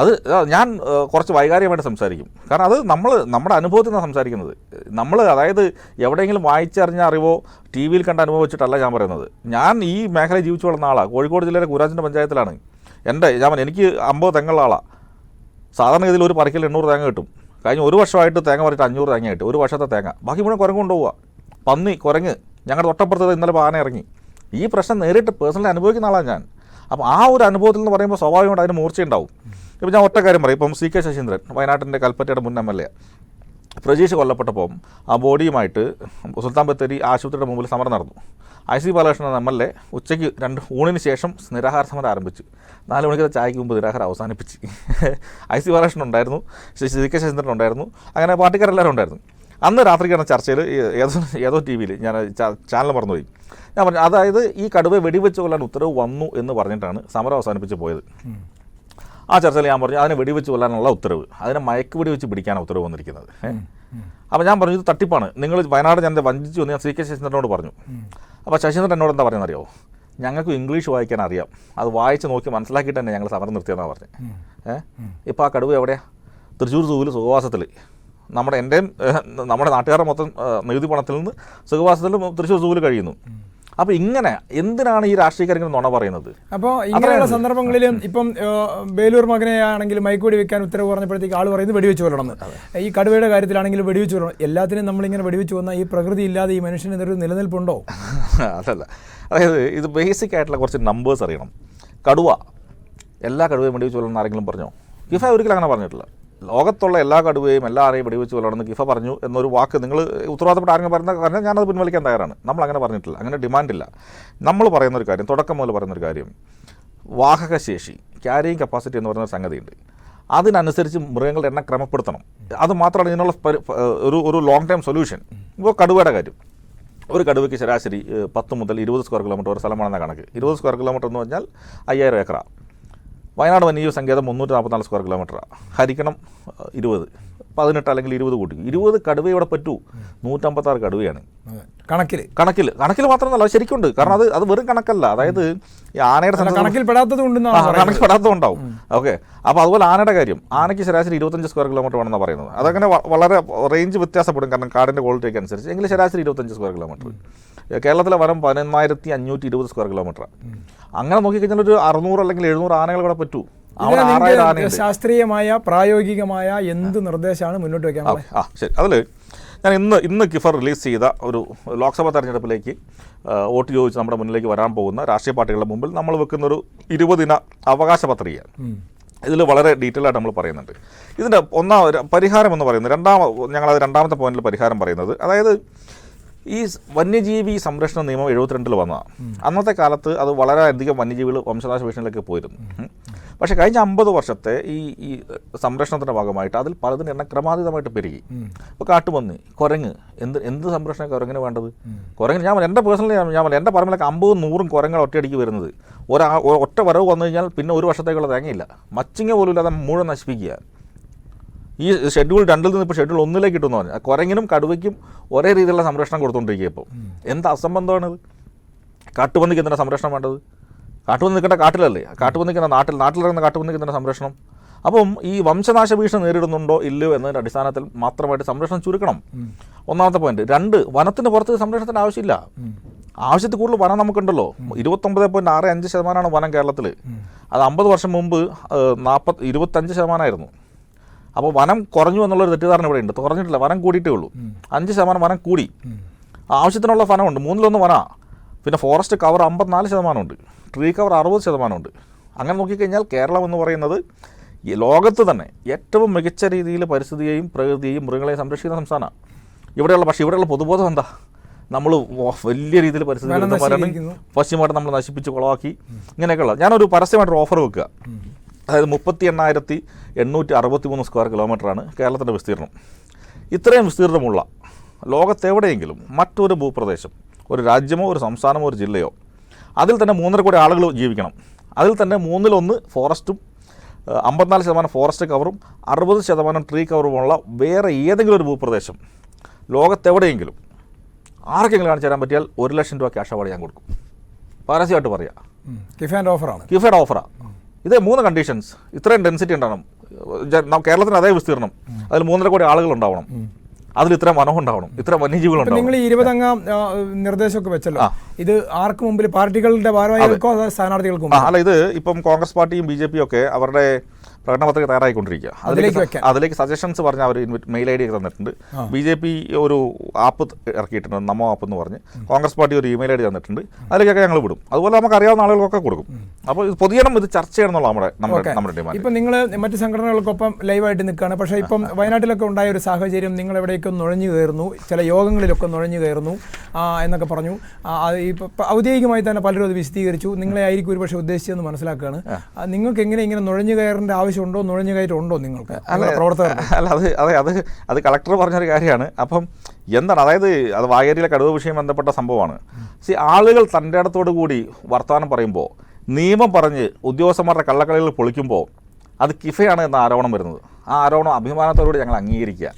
അത് ഞാൻ കുറച്ച് വൈകാരികമായിട്ട് സംസാരിക്കും. കാരണം അത് നമ്മൾ നമ്മുടെ അനുഭവത്തിൽ നിന്നാണ് സംസാരിക്കുന്നത്. നമ്മൾ അതായത് എവിടെയെങ്കിലും വായിച്ചറിഞ്ഞ അറിവോ ടി വിയിൽ കണ്ട അനുഭവം വെച്ചിട്ടല്ല ഞാൻ പറയുന്നത്. ഞാൻ ഈ മേഖല ജീവിച്ചു വളർന്ന ആളാണ് കോഴിക്കോട് ജില്ലയിലെ കുരാജിന്റെ പഞ്ചായത്തിലാണ്. എന്റെ ഞാൻ എനിക്ക് അമ്പത് തെങ്ങുള്ള ആളാണ് സാധാരണഗതിയിൽ ഒരു പറിക്കൽ എണ്ണൂറ് തേങ്ങ കിട്ടും. കഴിഞ്ഞ ഒരു വർഷമായിട്ട് തേങ്ങ പറഞ്ഞിട്ട് അഞ്ഞൂറ് തേങ്ങ കിട്ടും ഒരു വർഷത്തെ തേങ്ങ. ബാക്കി മുഴുവൻ കുരങ്ങ് കൊണ്ടുപോവുക പന്നി കുരങ്ങ്. ഞങ്ങളുടെ തൊട്ടപ്പുറത്ത് ഇന്നലെ ആന ഇറങ്ങി. ഈ പ്രശ്നം നേരിട്ട് പേഴ്സണലി അനുഭവിക്കുന്ന ആളാണ് ഞാൻ. അപ്പോൾ ആ ഒരു അനുഭവത്തിൽ എന്ന് പറയുമ്പോൾ സ്വാഭാവികമായിട്ട് അതിന് മൂർച്ചയുണ്ടാവും. ഇപ്പോൾ ഞാൻ ഒറ്റ കാര്യം പറയും. ഇപ്പം സി കെ ശശീന്ദ്രൻ വയനാട്ടിന്റെ കൽപ്പറ്റയുടെ മുൻ എം എൽ എ പ്രജീഷ് കൊല്ലപ്പെട്ടപ്പം ആ ബോഡിയുമായിട്ട് സുൽത്താൻ ബത്തേരി ആശുപത്രിയുടെ മുമ്പിൽ സമരം നടന്നു. I C Balakrishnan M L A ഉച്ചയ്ക്ക് രണ്ട് ഊണിന് ശേഷം നിരാഹാര സമരം ആരംഭിച്ചു. നാല് മണിക്കത്തെ ചായക്ക് മുമ്പ് നിരാഹാരം അവസാനിപ്പിച്ച്. ഐ സി ബാലകൃഷ്ണൻ ഉണ്ടായിരുന്നു. സി കെ ശശീന്ദ്രൻ ഉണ്ടായിരുന്നു. അങ്ങനെ പാർട്ടിക്കാരെല്ലാവരും ഉണ്ടായിരുന്നു. അന്ന് രാത്രിക്കാണ് ചർച്ചയിൽ ഏതോ ഏതോ ടി വിയിൽ ഞാൻ ചാനൽ മറന്നുപോയി. ഞാൻ പറഞ്ഞു അതായത് ഈ കടുവ വെടിവെച്ച് കൊല്ലാൻ ഉത്തരവ് വന്നു എന്ന് പറഞ്ഞിട്ടാണ് സമരം അവസാനിപ്പിച്ച് പോയത്. ആ ചർച്ചയിൽ ഞാൻ പറഞ്ഞു അതിനെ വെടിവെച്ച് കൊല്ലാനുള്ള ഉത്തരവ് അതിനെ മയക്ക് വെടിവെച്ച് പിടിക്കാനാണ് ഉത്തരവ് വന്നിരിക്കുന്നത്. അപ്പോൾ ഞാൻ പറഞ്ഞു ഇത് തട്ടിപ്പാണ്. നിങ്ങൾ വയനാട് ഞാൻ വഞ്ചിച്ചു എന്ന് ഞാൻ സി കെ ശശീന്ദ്രനോട് പറഞ്ഞു. അപ്പോൾ ശശീന്ദ്രൻ എന്നോട് എന്താ പറയുന്നത് അറിയോ ഞങ്ങൾക്ക് ഇംഗ്ലീഷ് വായിക്കാൻ അറിയാം. അത് വായിച്ച് നോക്കി മനസ്സിലാക്കിയിട്ട് തന്നെ ഞങ്ങൾ സമരം നിർത്തിയെന്നാണ് പറഞ്ഞത്. ഏഹ് ഇപ്പോൾ ആ കടുവ എവിടെയാണ് തൃശ്ശൂർ സൂവിൽ സുഖവാസത്തിൽ നമ്മുടെ എന്റെയും നമ്മുടെ നാട്ടുകാരുടെ മൊത്തം നികുതി പണത്തിൽ നിന്ന് സുഖവാസത്തിൽ തൃശ്ശൂർ സൂവിൽ കഴിയുന്നു. അപ്പൊ ഇങ്ങനെ എന്തിനാണ് ഈ രാഷ്ട്രീയക്കാർ ഇങ്ങനെ നുണ പറയുന്നത്? അപ്പോൾ ഇങ്ങനെയുള്ള സന്ദർഭങ്ങളിലും ഇപ്പം ബേലൂർ മകനെ ആണെങ്കിൽ മൈക്കൂടി വെക്കാൻ ഉത്തരവ് പറഞ്ഞപ്പോഴത്തേക്ക് ആൾ പറയുന്നത് വെടിവെച്ച് കൊല്ലണം ഈ കടുവയുടെ കാര്യത്തിലാണെങ്കിലും വെടിവെച്ച് കൊല്ലണം. എല്ലാത്തിനും നമ്മൾ നമ്മളിങ്ങനെ വെടിവെച്ച് വന്നാൽ ഈ പ്രകൃതി ഇല്ലാതെ ഈ മനുഷ്യന് ഇതൊരു നിലനിൽപ്പുണ്ടോ? അതല്ല. അതായത് ഇത് ബേസിക് ആയിട്ടുള്ള കുറച്ച് നമ്പേഴ്സ് അറിയണം. കടുവ. എല്ലാ കടുവയും വെടിവെച്ച് കൊല്ലണം ആരെങ്കിലും പറഞ്ഞോ? കിഫ ഒരിക്കലും അങ്ങനെ പറഞ്ഞിട്ടില്ല. ലോകത്തുള്ള എല്ലാ കടുവയും എല്ലാ ആരെയും വെടിവെച്ച് കൊല്ലണമെന്ന് കിഫ പറഞ്ഞു എന്നൊരു വാക്ക് നിങ്ങൾ ഉത്തരവാദിത്തപ്പെട്ട ആരെങ്കിലും പറയുന്ന കാരണം ഞാനത് പിൻവലിക്കാൻ തയ്യാറാണ്. നമ്മൾ അങ്ങനെ പറഞ്ഞിട്ടില്ല. അങ്ങനെ ഡിമാൻഡില്ല നമ്മൾ പറയുന്ന ഒരു കാര്യം തുടക്കം മുതൽ പറയുന്നൊരു കാര്യം വാഹകശേഷി ക്യാരിയിങ് കപ്പാസിറ്റി എന്ന് പറയുന്ന സംഗതിയുണ്ട്. അതിനനുസരിച്ച് മൃഗങ്ങളുടെ എണ്ണം ക്രമപ്പെടുത്തണം. അത് മാത്രമാണ് ഇതിനുള്ള ഒരു ഒരു ലോങ് ടൈം സൊല്യൂഷൻ ഇപ്പോൾ കടുവയുടെ കാര്യം. ഒരു കടുവയ്ക്ക് ശരാശരി പത്ത് മുതൽ ഇരുപത് സ്ക്വയർ കിലോമീറ്റർ ഒരു സ്ഥലമാണെന്ന കണക്ക്. ഇരുപത് സ്ക്വയർ കിലോമീറ്റർ എന്ന് പറഞ്ഞാൽ അയ്യായിരം ഏക്കറ. വയനാട് വന്യജീവി സങ്കേതം മുന്നൂറ്റി നാൽപ്പത്തിനാല് സ്ക്വയർ കിലോമീറ്ററാണ് ഹരിക്കണം ഇരുപത്. പതിനെട്ട് അല്ലെങ്കിൽ ഇരുപത് കൂട്ടി. ഇരുപത് കടുവ ഇവിടെ പറ്റൂ. നൂറ്റമ്പത്താറ് കടുവയാണ്. കണക്കിൽ കണക്കിൽ കണക്കിൽ മാത്രമല്ല ശരിക്കുണ്ട്. കാരണം അത് അത് വെറും കണക്കല്ല. അതായത് ഈ ആനയുടെ അല്ല, കണക്കിൽ പെടാത്തത് ആ, പറയുന്നത്. കണക്ക് പെടാത്തതുണ്ടാവും ഓക്കെ. അപ്പോൾ അതുപോലെ ആനയുടെ കാര്യം. ആനയ്ക്ക് ശരാശരി ഇരുപത്തഞ്ച് സ്ക്വയർ കിലോമീറ്റർ വേണമെന്നാണ് പറയുന്നത്. അതങ്ങനെ വളരെ റേഞ്ച് വ്യത്യാസപ്പെടും. കാരണം കാടിന്റെ ക്വാളിറ്റിക്ക് അനുസരിച്ച്. എങ്കിലും ശരാശരി ഇരുപത്തഞ്ച് സ്ക്വയർ കിലോമീറ്റർ കേരളത്തിലെ വനം പതിനൊന്നായിരത്തി അഞ്ഞൂറ്റി ഇരുപത് സ്ക്വയർ കിലോമീറ്റർ അങ്ങനെ നോക്കിക്കഴിഞ്ഞാൽ ഒരു അറുന്നൂറ് അല്ലെങ്കിൽ എഴുന്നൂറ് ആനകൾ ഇവിടെ പറ്റൂ. ശാസ്ത്രീയമായ പ്രായോഗികമായ എന്ത് നിർദ്ദേശമാണ് മുന്നോട്ട് വെക്കാൻ ആ ശരി. അതിൽ ഞാൻ ഇന്ന് ഇന്ന് കിഫർ റിലീസ് ചെയ്ത ഒരു ലോക്സഭാ തെരഞ്ഞെടുപ്പിലേക്ക് വോട്ട് ചോദിച്ച് നമ്മുടെ മുന്നിലേക്ക് വരാൻ പോകുന്ന രാഷ്ട്രീയ പാർട്ടികളുടെ മുമ്പിൽ നമ്മൾ വെക്കുന്ന ഒരു ഇരുപതിന അവകാശ പത്രിക. ഇതിൽ വളരെ ഡീറ്റെയിൽ ആയിട്ട് നമ്മൾ പറയുന്നുണ്ട്. ഇതിന്റെ ഒന്നാം പരിഹാരം എന്ന് പറയുന്നത് രണ്ടാമത് ഞങ്ങളത് രണ്ടാമത്തെ പോയിന്റിൽ പരിഹാരം പറയുന്നത് അതായത് ഈ വന്യജീവി സംരക്ഷണ നിയമം എഴുപത്തിരണ്ടിൽ വന്നതാണ് അന്നത്തെ കാലത്ത് അത് വളരെയധികം വന്യജീവികൾ വംശനാശ ഭീഷണിയിലേക്ക് പോയിരുന്നു പക്ഷേ കഴിഞ്ഞ അമ്പത് വർഷത്തെ ഈ ഈ സംരക്ഷണത്തിന്റെ ഭാഗമായിട്ട് അതിൽ പലതിന്റെ എണ്ണം ക്രമാതീതമായിട്ട് പെരുകി. ഇപ്പോൾ കാട്ടുപന്നി കുരങ്ങ് എന്ത് എന്ത് സംരക്ഷണം കുരങ്ങിന് വേണ്ടത്? കുരങ്ങിന് ഞാൻ എന്റെ പേഴ്സണലി ഞാൻ പറഞ്ഞു എന്റെ പറമ്പിലൊക്കെ അമ്പതും നൂറും കുരങ്ങൾ ഒറ്റയടിക്ക് വരുന്നത്. ഒരാ ഒറ്റ വരവ് വന്നു കഴിഞ്ഞാൽ പിന്നെ ഒരു വർഷത്തേക്കുള്ള തേങ്ങയില്ല. മച്ചിങ്ങ പോലും ഇല്ലാതെ മുഴുവൻ നശിപ്പിക്കുക ഈ ഷെഡ്യൂൾ രണ്ടിൽ നിന്ന് ഇപ്പോൾ ഷെഡ്യൂൾ ഒന്നിലേക്ക് കിട്ടുമെന്ന് പറഞ്ഞു. കുരങ്ങിനും കടുവയ്ക്കും ഒരേ രീതിയിലുള്ള സംരക്ഷണം കൊടുത്തുകൊണ്ടിരിക്കുക ഇപ്പോൾ എന്ത് അസംബന്ധമാണിത്? കാട്ടുപന്നിക്ക് എന്തിനാണ് സംരക്ഷണം വേണ്ടത്? കാട്ടുപന്നി നിൽക്കേണ്ട കാട്ടിലല്ലേ? കാട്ടുപന്നിക്ക് എന്താ നാട്ടിൽ നാട്ടിലിറങ്ങുന്ന കാട്ടുപന്നിക്ക് എന്തിനാണ് സംരക്ഷണം. അപ്പം ഈ വംശനാശ ഭീഷണി നേരിടുന്നുണ്ടോ ഇല്ലയോ എന്നതിന്റെ അടിസ്ഥാനത്തിൽ മാത്രമായിട്ട് സംരക്ഷണം ചുരുക്കണം. ഒന്നാമത്തെ പോയിന്റ് രണ്ട് വനത്തിന് പുറത്ത് സംരക്ഷണത്തിന് ആവശ്യമില്ല. ആവശ്യത്തിൽ കൂടുതൽ വനം നമുക്കുണ്ടല്ലോ. ഇരുപത്തൊമ്പത് പോയിന്റ് ആറ് അഞ്ച് ശതമാനമാണ് വനം കേരളത്തിൽ അത് അമ്പത് വർഷം മുമ്പ് നാൽപ്പത്തി ഇരുപത്തഞ്ച് ശതമാനമായിരുന്നു. അപ്പോൾ വനം കുറഞ്ഞു എന്നുള്ളൊരു തെറ്റിദ്ധാരണ ഇവിടെ ഉണ്ട് കുറഞ്ഞിട്ടില്ല വനം കൂടിയിട്ടേ ഉള്ളൂ. അഞ്ച് ശതമാനം വനം കൂടി. ആവശ്യത്തിനുള്ള വനമുണ്ട് മൂന്നിലൊന്ന് വന. പിന്നെ ഫോറസ്റ്റ് കവർ അമ്പത്തിനാല് ശതമാനമുണ്ട്. ട്രീ കവർ അറുപത് ശതമാനമുണ്ട്. അങ്ങനെ നോക്കിക്കഴിഞ്ഞാൽ കേരളം എന്ന് പറയുന്നത് ഈ ലോകത്ത് തന്നെ ഏറ്റവും മികച്ച രീതിയിൽ പരിസ്ഥിതിയെയും പ്രകൃതിയെയും മൃഗങ്ങളെയും സംരക്ഷിക്കുന്ന സംസ്ഥാനമാണ്. ഇവിടെയുള്ള പക്ഷേ ഇവിടെയുള്ള പൊതുബോധം എന്താ? നമ്മൾ വലിയ രീതിയിൽ പരിസ്ഥിതി. പശ്ചിമമായിട്ട് നമ്മൾ നശിപ്പിച്ച് കുളമാക്കി. ഇങ്ങനെയൊക്കെയുള്ള. ഞാനൊരു പരസ്യമായിട്ടൊരു ഓഫർ വെക്കുക. അതായത് മുപ്പത്തി എണ്ണായിരത്തി എണ്ണൂറ്റി അറുപത്തി മൂന്ന് സ്ക്വയർ കിലോമീറ്ററാണ് കേരളത്തിന്റെ വിസ്തീർണം. ഇത്രയും വിസ്തീർണമുള്ള ലോകത്തെവിടെയെങ്കിലും മറ്റൊരു ഭൂപ്രദേശം ഒരു രാജ്യമോ ഒരു സംസ്ഥാനമോ ഒരു ജില്ലയോ അതിൽ തന്നെ മൂന്നര കോടി ആളുകൾ ജീവിക്കണം. അതിൽ തന്നെ മൂന്നിലൊന്ന് ഫോറസ്റ്റും അമ്പത്തിനാല് ശതമാനം ഫോറസ്റ്റ് കവറും അറുപത് ശതമാനം ട്രീ കവറുമുള്ള വേറെ ഏതെങ്കിലും ഒരു ഭൂപ്രദേശം ലോകത്തെവിടെയെങ്കിലും ആർക്കെങ്കിലും കാണിച്ചു തരാൻ പറ്റിയാൽ ഒരു ലക്ഷം രൂപ ക്യാഷ് അവാർഡ് ഞാൻ കൊടുക്കും. പരസ്യമായിട്ട് പറയാം. കിഫാന്റെ ഓഫറാണ്. കിഫയുടെ ഓഫറാണ് ഇത് മൂന്ന് കണ്ടീഷൻസ്. ഇത്രയും ഡെൻസിറ്റി ന- കേരളത്തിന് അതേ വിസ്തീർണം. അതിൽ മൂന്നര കോടി ആളുകൾ ഉണ്ടാവണം അതിൽ ഇത്ര മനോഹം ഉണ്ടാവണം ഇത്ര വന്യജീവികൾ നിങ്ങൾ ഈ ഇരുപതംഗം നിർദ്ദേശമൊക്കെ വെച്ചല്ലോ. ഇത് ആർക്ക് മുമ്പിൽ? പാർട്ടികളുടെ ഭാരവാഹികൾക്കോ സ്ഥാനാർത്ഥികൾക്കും അല്ല ഇത് ഇപ്പം കോൺഗ്രസ് പാർട്ടിയും ബി ജെ പിയും ഒക്കെ അവരുടെ പ്രകടന പത്രിക തയ്യാറായിക്കൊണ്ടിരിക്കുക. അതിലേക്ക് അതിലേക്ക് സജഷൻസ് പറഞ്ഞ അവർ മെയിൽ ഐ ഡി ഒക്കെ തന്നിട്ടുണ്ട്. ബി ജെ പി ഒരു ആപ്പ് ഇറക്കിയിട്ടുണ്ട് നമോ ആപ്പ് എന്ന് പറഞ്ഞ്. കോൺഗ്രസ് പാർട്ടി ഒരു ഇമെയിൽ ഐ ഡി തന്നിട്ടുണ്ട്. അതിലേക്കൊക്കെ ഞങ്ങൾ വിടും. അതുപോലെ നമുക്ക് അറിയാവുന്ന ആളുകൾക്കൊക്കെ കൊടുക്കും. അപ്പോൾ ഇത് പൊതുജനം ഇത് ചർച്ച ചെയ്യണമെന്നുള്ള നമ്മുടെ നമ്മുടെ നമ്മുടെ ഡിമാൻഡ്. ഇപ്പം നിങ്ങൾ മറ്റ് സംഘടനകൾക്കൊപ്പം ലൈവായിട്ട് നിൽക്കുകയാണ്. പക്ഷേ ഇപ്പം വയനാട്ടിലൊക്കെ ഉണ്ടായ ഒരു സാഹചര്യം നിങ്ങൾ എവിടെയൊക്കെ നുഴഞ്ഞു കയറുന്നു ചില യോഗങ്ങളിലൊക്കെ നുഴഞ്ഞു കയറുന്നു എന്നൊക്കെ പറഞ്ഞു. ആ, ഇപ്പം ഇപ്പം ഔദ്യോഗികമായി തന്നെ പലരും അത് വിശദീകരിച്ചു. നിങ്ങളെ ആയിരിക്കും ഒരുപക്ഷെ ഉദ്ദേശിച്ചതെന്ന് മനസ്സിലാക്കുകയാണ്. നിങ്ങൾക്ക് എങ്ങനെ ഇങ്ങനെ നുഴഞ്ഞു കയറേണ്ട ആവശ്യമുണ്ടോ നുഴഞ്ഞു കയറ്റം ഉണ്ടോ നിങ്ങൾക്ക്? അല്ല പ്രവർത്തകർ അല്ല അത് അതെ അത് അത് കളക്ടർ പറഞ്ഞൊരു കാര്യമാണ്. അപ്പം എന്താണ് അതായത് അത് വായേരിയിലെ കടുവ വിഷയം ബന്ധപ്പെട്ട സംഭവമാണ്. സി ആളുകൾ തന്റെ ഇടത്തോടു കൂടി വർത്തമാനം പറയുമ്പോൾ നിയമം പറഞ്ഞ് ഉദ്യോഗസ്ഥന്മാരുടെ കള്ളക്കളികൾ പൊളിക്കുമ്പോൾ അത് കിഫയാണ് എന്ന ആരോപണം വരുന്നത്. ആ ആരോപണം അഭിമാനത്തോടുകൂടി ഞങ്ങൾ അംഗീകരിക്കുക.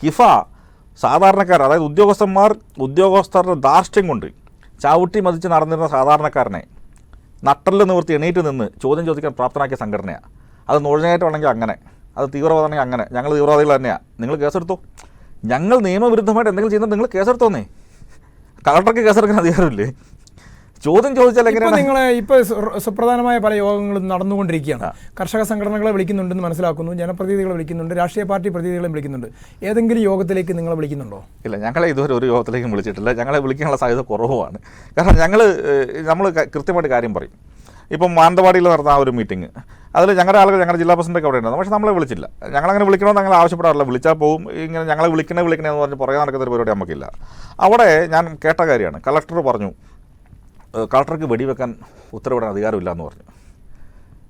കിഫ സാധാരണക്കാർ അതായത് ഉദ്യോഗസ്ഥന്മാർ ഉദ്യോഗസ്ഥരുടെ ധാർഷ്ട്യം കൊണ്ട് ചവിട്ടി മതിച്ച് നടന്നിരുന്ന സാധാരണക്കാരനെ നട്ടൽ നിവർത്തി എണീറ്റ് നിന്ന് ചോദ്യം ചോദിക്കാൻ പ്രാപ്തനാക്കിയ സംഘടനയാണ് അത് നുഴഞ്ഞേറ്റമാണെങ്കിൽ അങ്ങനെ. അത് തീവ്രവാദമാണെങ്കിൽ അങ്ങനെ. ഞങ്ങൾ തീവ്രവാദികൾ തന്നെയാണ് നിങ്ങൾ കേസെടുത്തോ. ഞങ്ങൾ നിയമവിരുദ്ധമായിട്ട് എന്തെങ്കിലും ചെയ്യുന്നത് നിങ്ങൾ കേസെടുത്തോന്നേ. കളക്ടർക്ക് കേസെടുക്കാൻ അധികാരമില്ലേ? ചോദ്യം ചോദിച്ചാൽ എങ്ങനെയാണ്? നിങ്ങൾ ഇപ്പോൾ സുപ്രധാനമായ പല യോഗങ്ങളും നടന്നുകൊണ്ടിരിക്കുകയാണ്. കർഷക സംഘടനകളെ വിളിക്കുന്നുണ്ടെന്ന് മനസ്സിലാക്കുന്നു. ജനപ്രതിനിധികളെ വിളിക്കുന്നുണ്ട്. രാഷ്ട്രീയ പാർട്ടി പ്രതിനിധികളെ വിളിക്കുന്നുണ്ട്. ഏതെങ്കിലും യോഗത്തിലേക്ക് നിങ്ങളെ വിളിക്കുന്നുണ്ടോ? ഇല്ല ഞങ്ങളെ ഇതുവരെ ഒരു യോഗത്തിലേക്കും വിളിച്ചിട്ടില്ല. ഞങ്ങളെ വിളിക്കാനുള്ള സാധ്യത കുറവാണ്. കാരണം ഞങ്ങൾ നമ്മൾ കൃത്യമായിട്ട് കാര്യം പറയും. ഇപ്പം മാനന്തവാടിയിൽ നടന്ന ആ ഒരു മീറ്റിംഗ്. അതിൽ ഞങ്ങളുടെ ആളുകൾ ഞങ്ങളുടെ ജില്ലാ പ്രസിഡന്റൊക്കെ അവിടെ ഉണ്ടായിരുന്നു പക്ഷേ നമ്മളെ വിളിച്ചില്ല. ഞങ്ങളങ്ങനെ വിളിക്കണമെന്ന് ഞങ്ങൾ ആവശ്യപ്പെടാറില്ല. വിളിച്ചാൽ പോവും. ഇങ്ങനെ ഞങ്ങളെ വിളിക്കണേ വിളിക്കണേ എന്ന് പറഞ്ഞ് പുറകെ നടക്കുന്ന ഒരു പരിപാടി നമുക്കില്ല. അവിടെ ഞാൻ കേട്ട കാര്യമാണ്. കളക്ടർ പറഞ്ഞു കളക്ടർക്ക് വെടിവെക്കാൻ ഉത്തരവിടാൻ അധികാരമില്ല എന്ന് പറഞ്ഞു.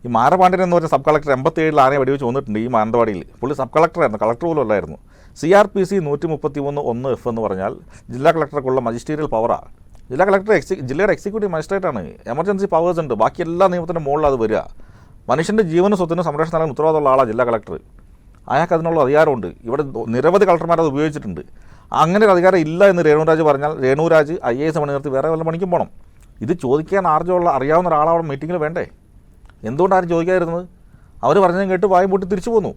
ഈ മാരപാണ്ഡ്യൻ എന്ന് പറഞ്ഞ സബ് കളക്ടർ എൺപത്തി ഏഴിൽ ആനയെ വെടിവെച്ച് വന്നിട്ടുണ്ട് ഈ മാനന്തവാടിയിൽ. പുള്ളി സബ് കളക്ടറായിരുന്നു കളക്ടർ പോലും അല്ലായിരുന്നു. സി ആർ പി സി നൂറ്റി മുപ്പത്തി മൂന്ന് ഒന്ന് എഫ് എന്ന് പറഞ്ഞാൽ ജില്ലാ കളക്ടർക്കുള്ള മജിസ്റ്റീരിയൽ പവറാണ് ജില്ലാ കളക്ടർ എക്സി ജില്ലയുടെ എക്സിക്യൂട്ടീവ് മജിസ്ട്രേറ്റാണ് എമർജൻസി പവേഴ്സ് ഉണ്ട്. ബാക്കി എല്ലാ നിയമത്തിന്റെ മുകളിൽ അത് വരിക. മനുഷ്യന്റെ ജീവനും സ്വത്തിനും സംരക്ഷണം നൽകാൻ ഉത്തരവാദമുള്ള ആളാണ് ജില്ലാ കളക്ടർ. അയാൾക്ക് അതിനുള്ള അധികാരമുണ്ട്. ഇവിടെ നിരവധി കളക്ടർമാർ അത് ഉപയോഗിച്ചിട്ടുണ്ട്. അങ്ങനെ ഒരു അധികാരം ഇല്ല എന്ന് രേണുരാജ് പറഞ്ഞാൽ രേണുരാജ് ഐ എ എസ് പണി നിർത്തി വേറെ വല്ല പണിക്കും പോകണം ഇത് ചോദിക്കാൻ ആർജമുള്ള അറിയാവുന്ന ഒരാളവിടെ മീറ്റിങ്ങിൽ വേണ്ടേ? എന്തുകൊണ്ടാരും ചോദിക്കാതിരുന്നത്? അവർ പറഞ്ഞതും കേട്ട് വായും പൂട്ടി തിരിച്ചു പോന്നു.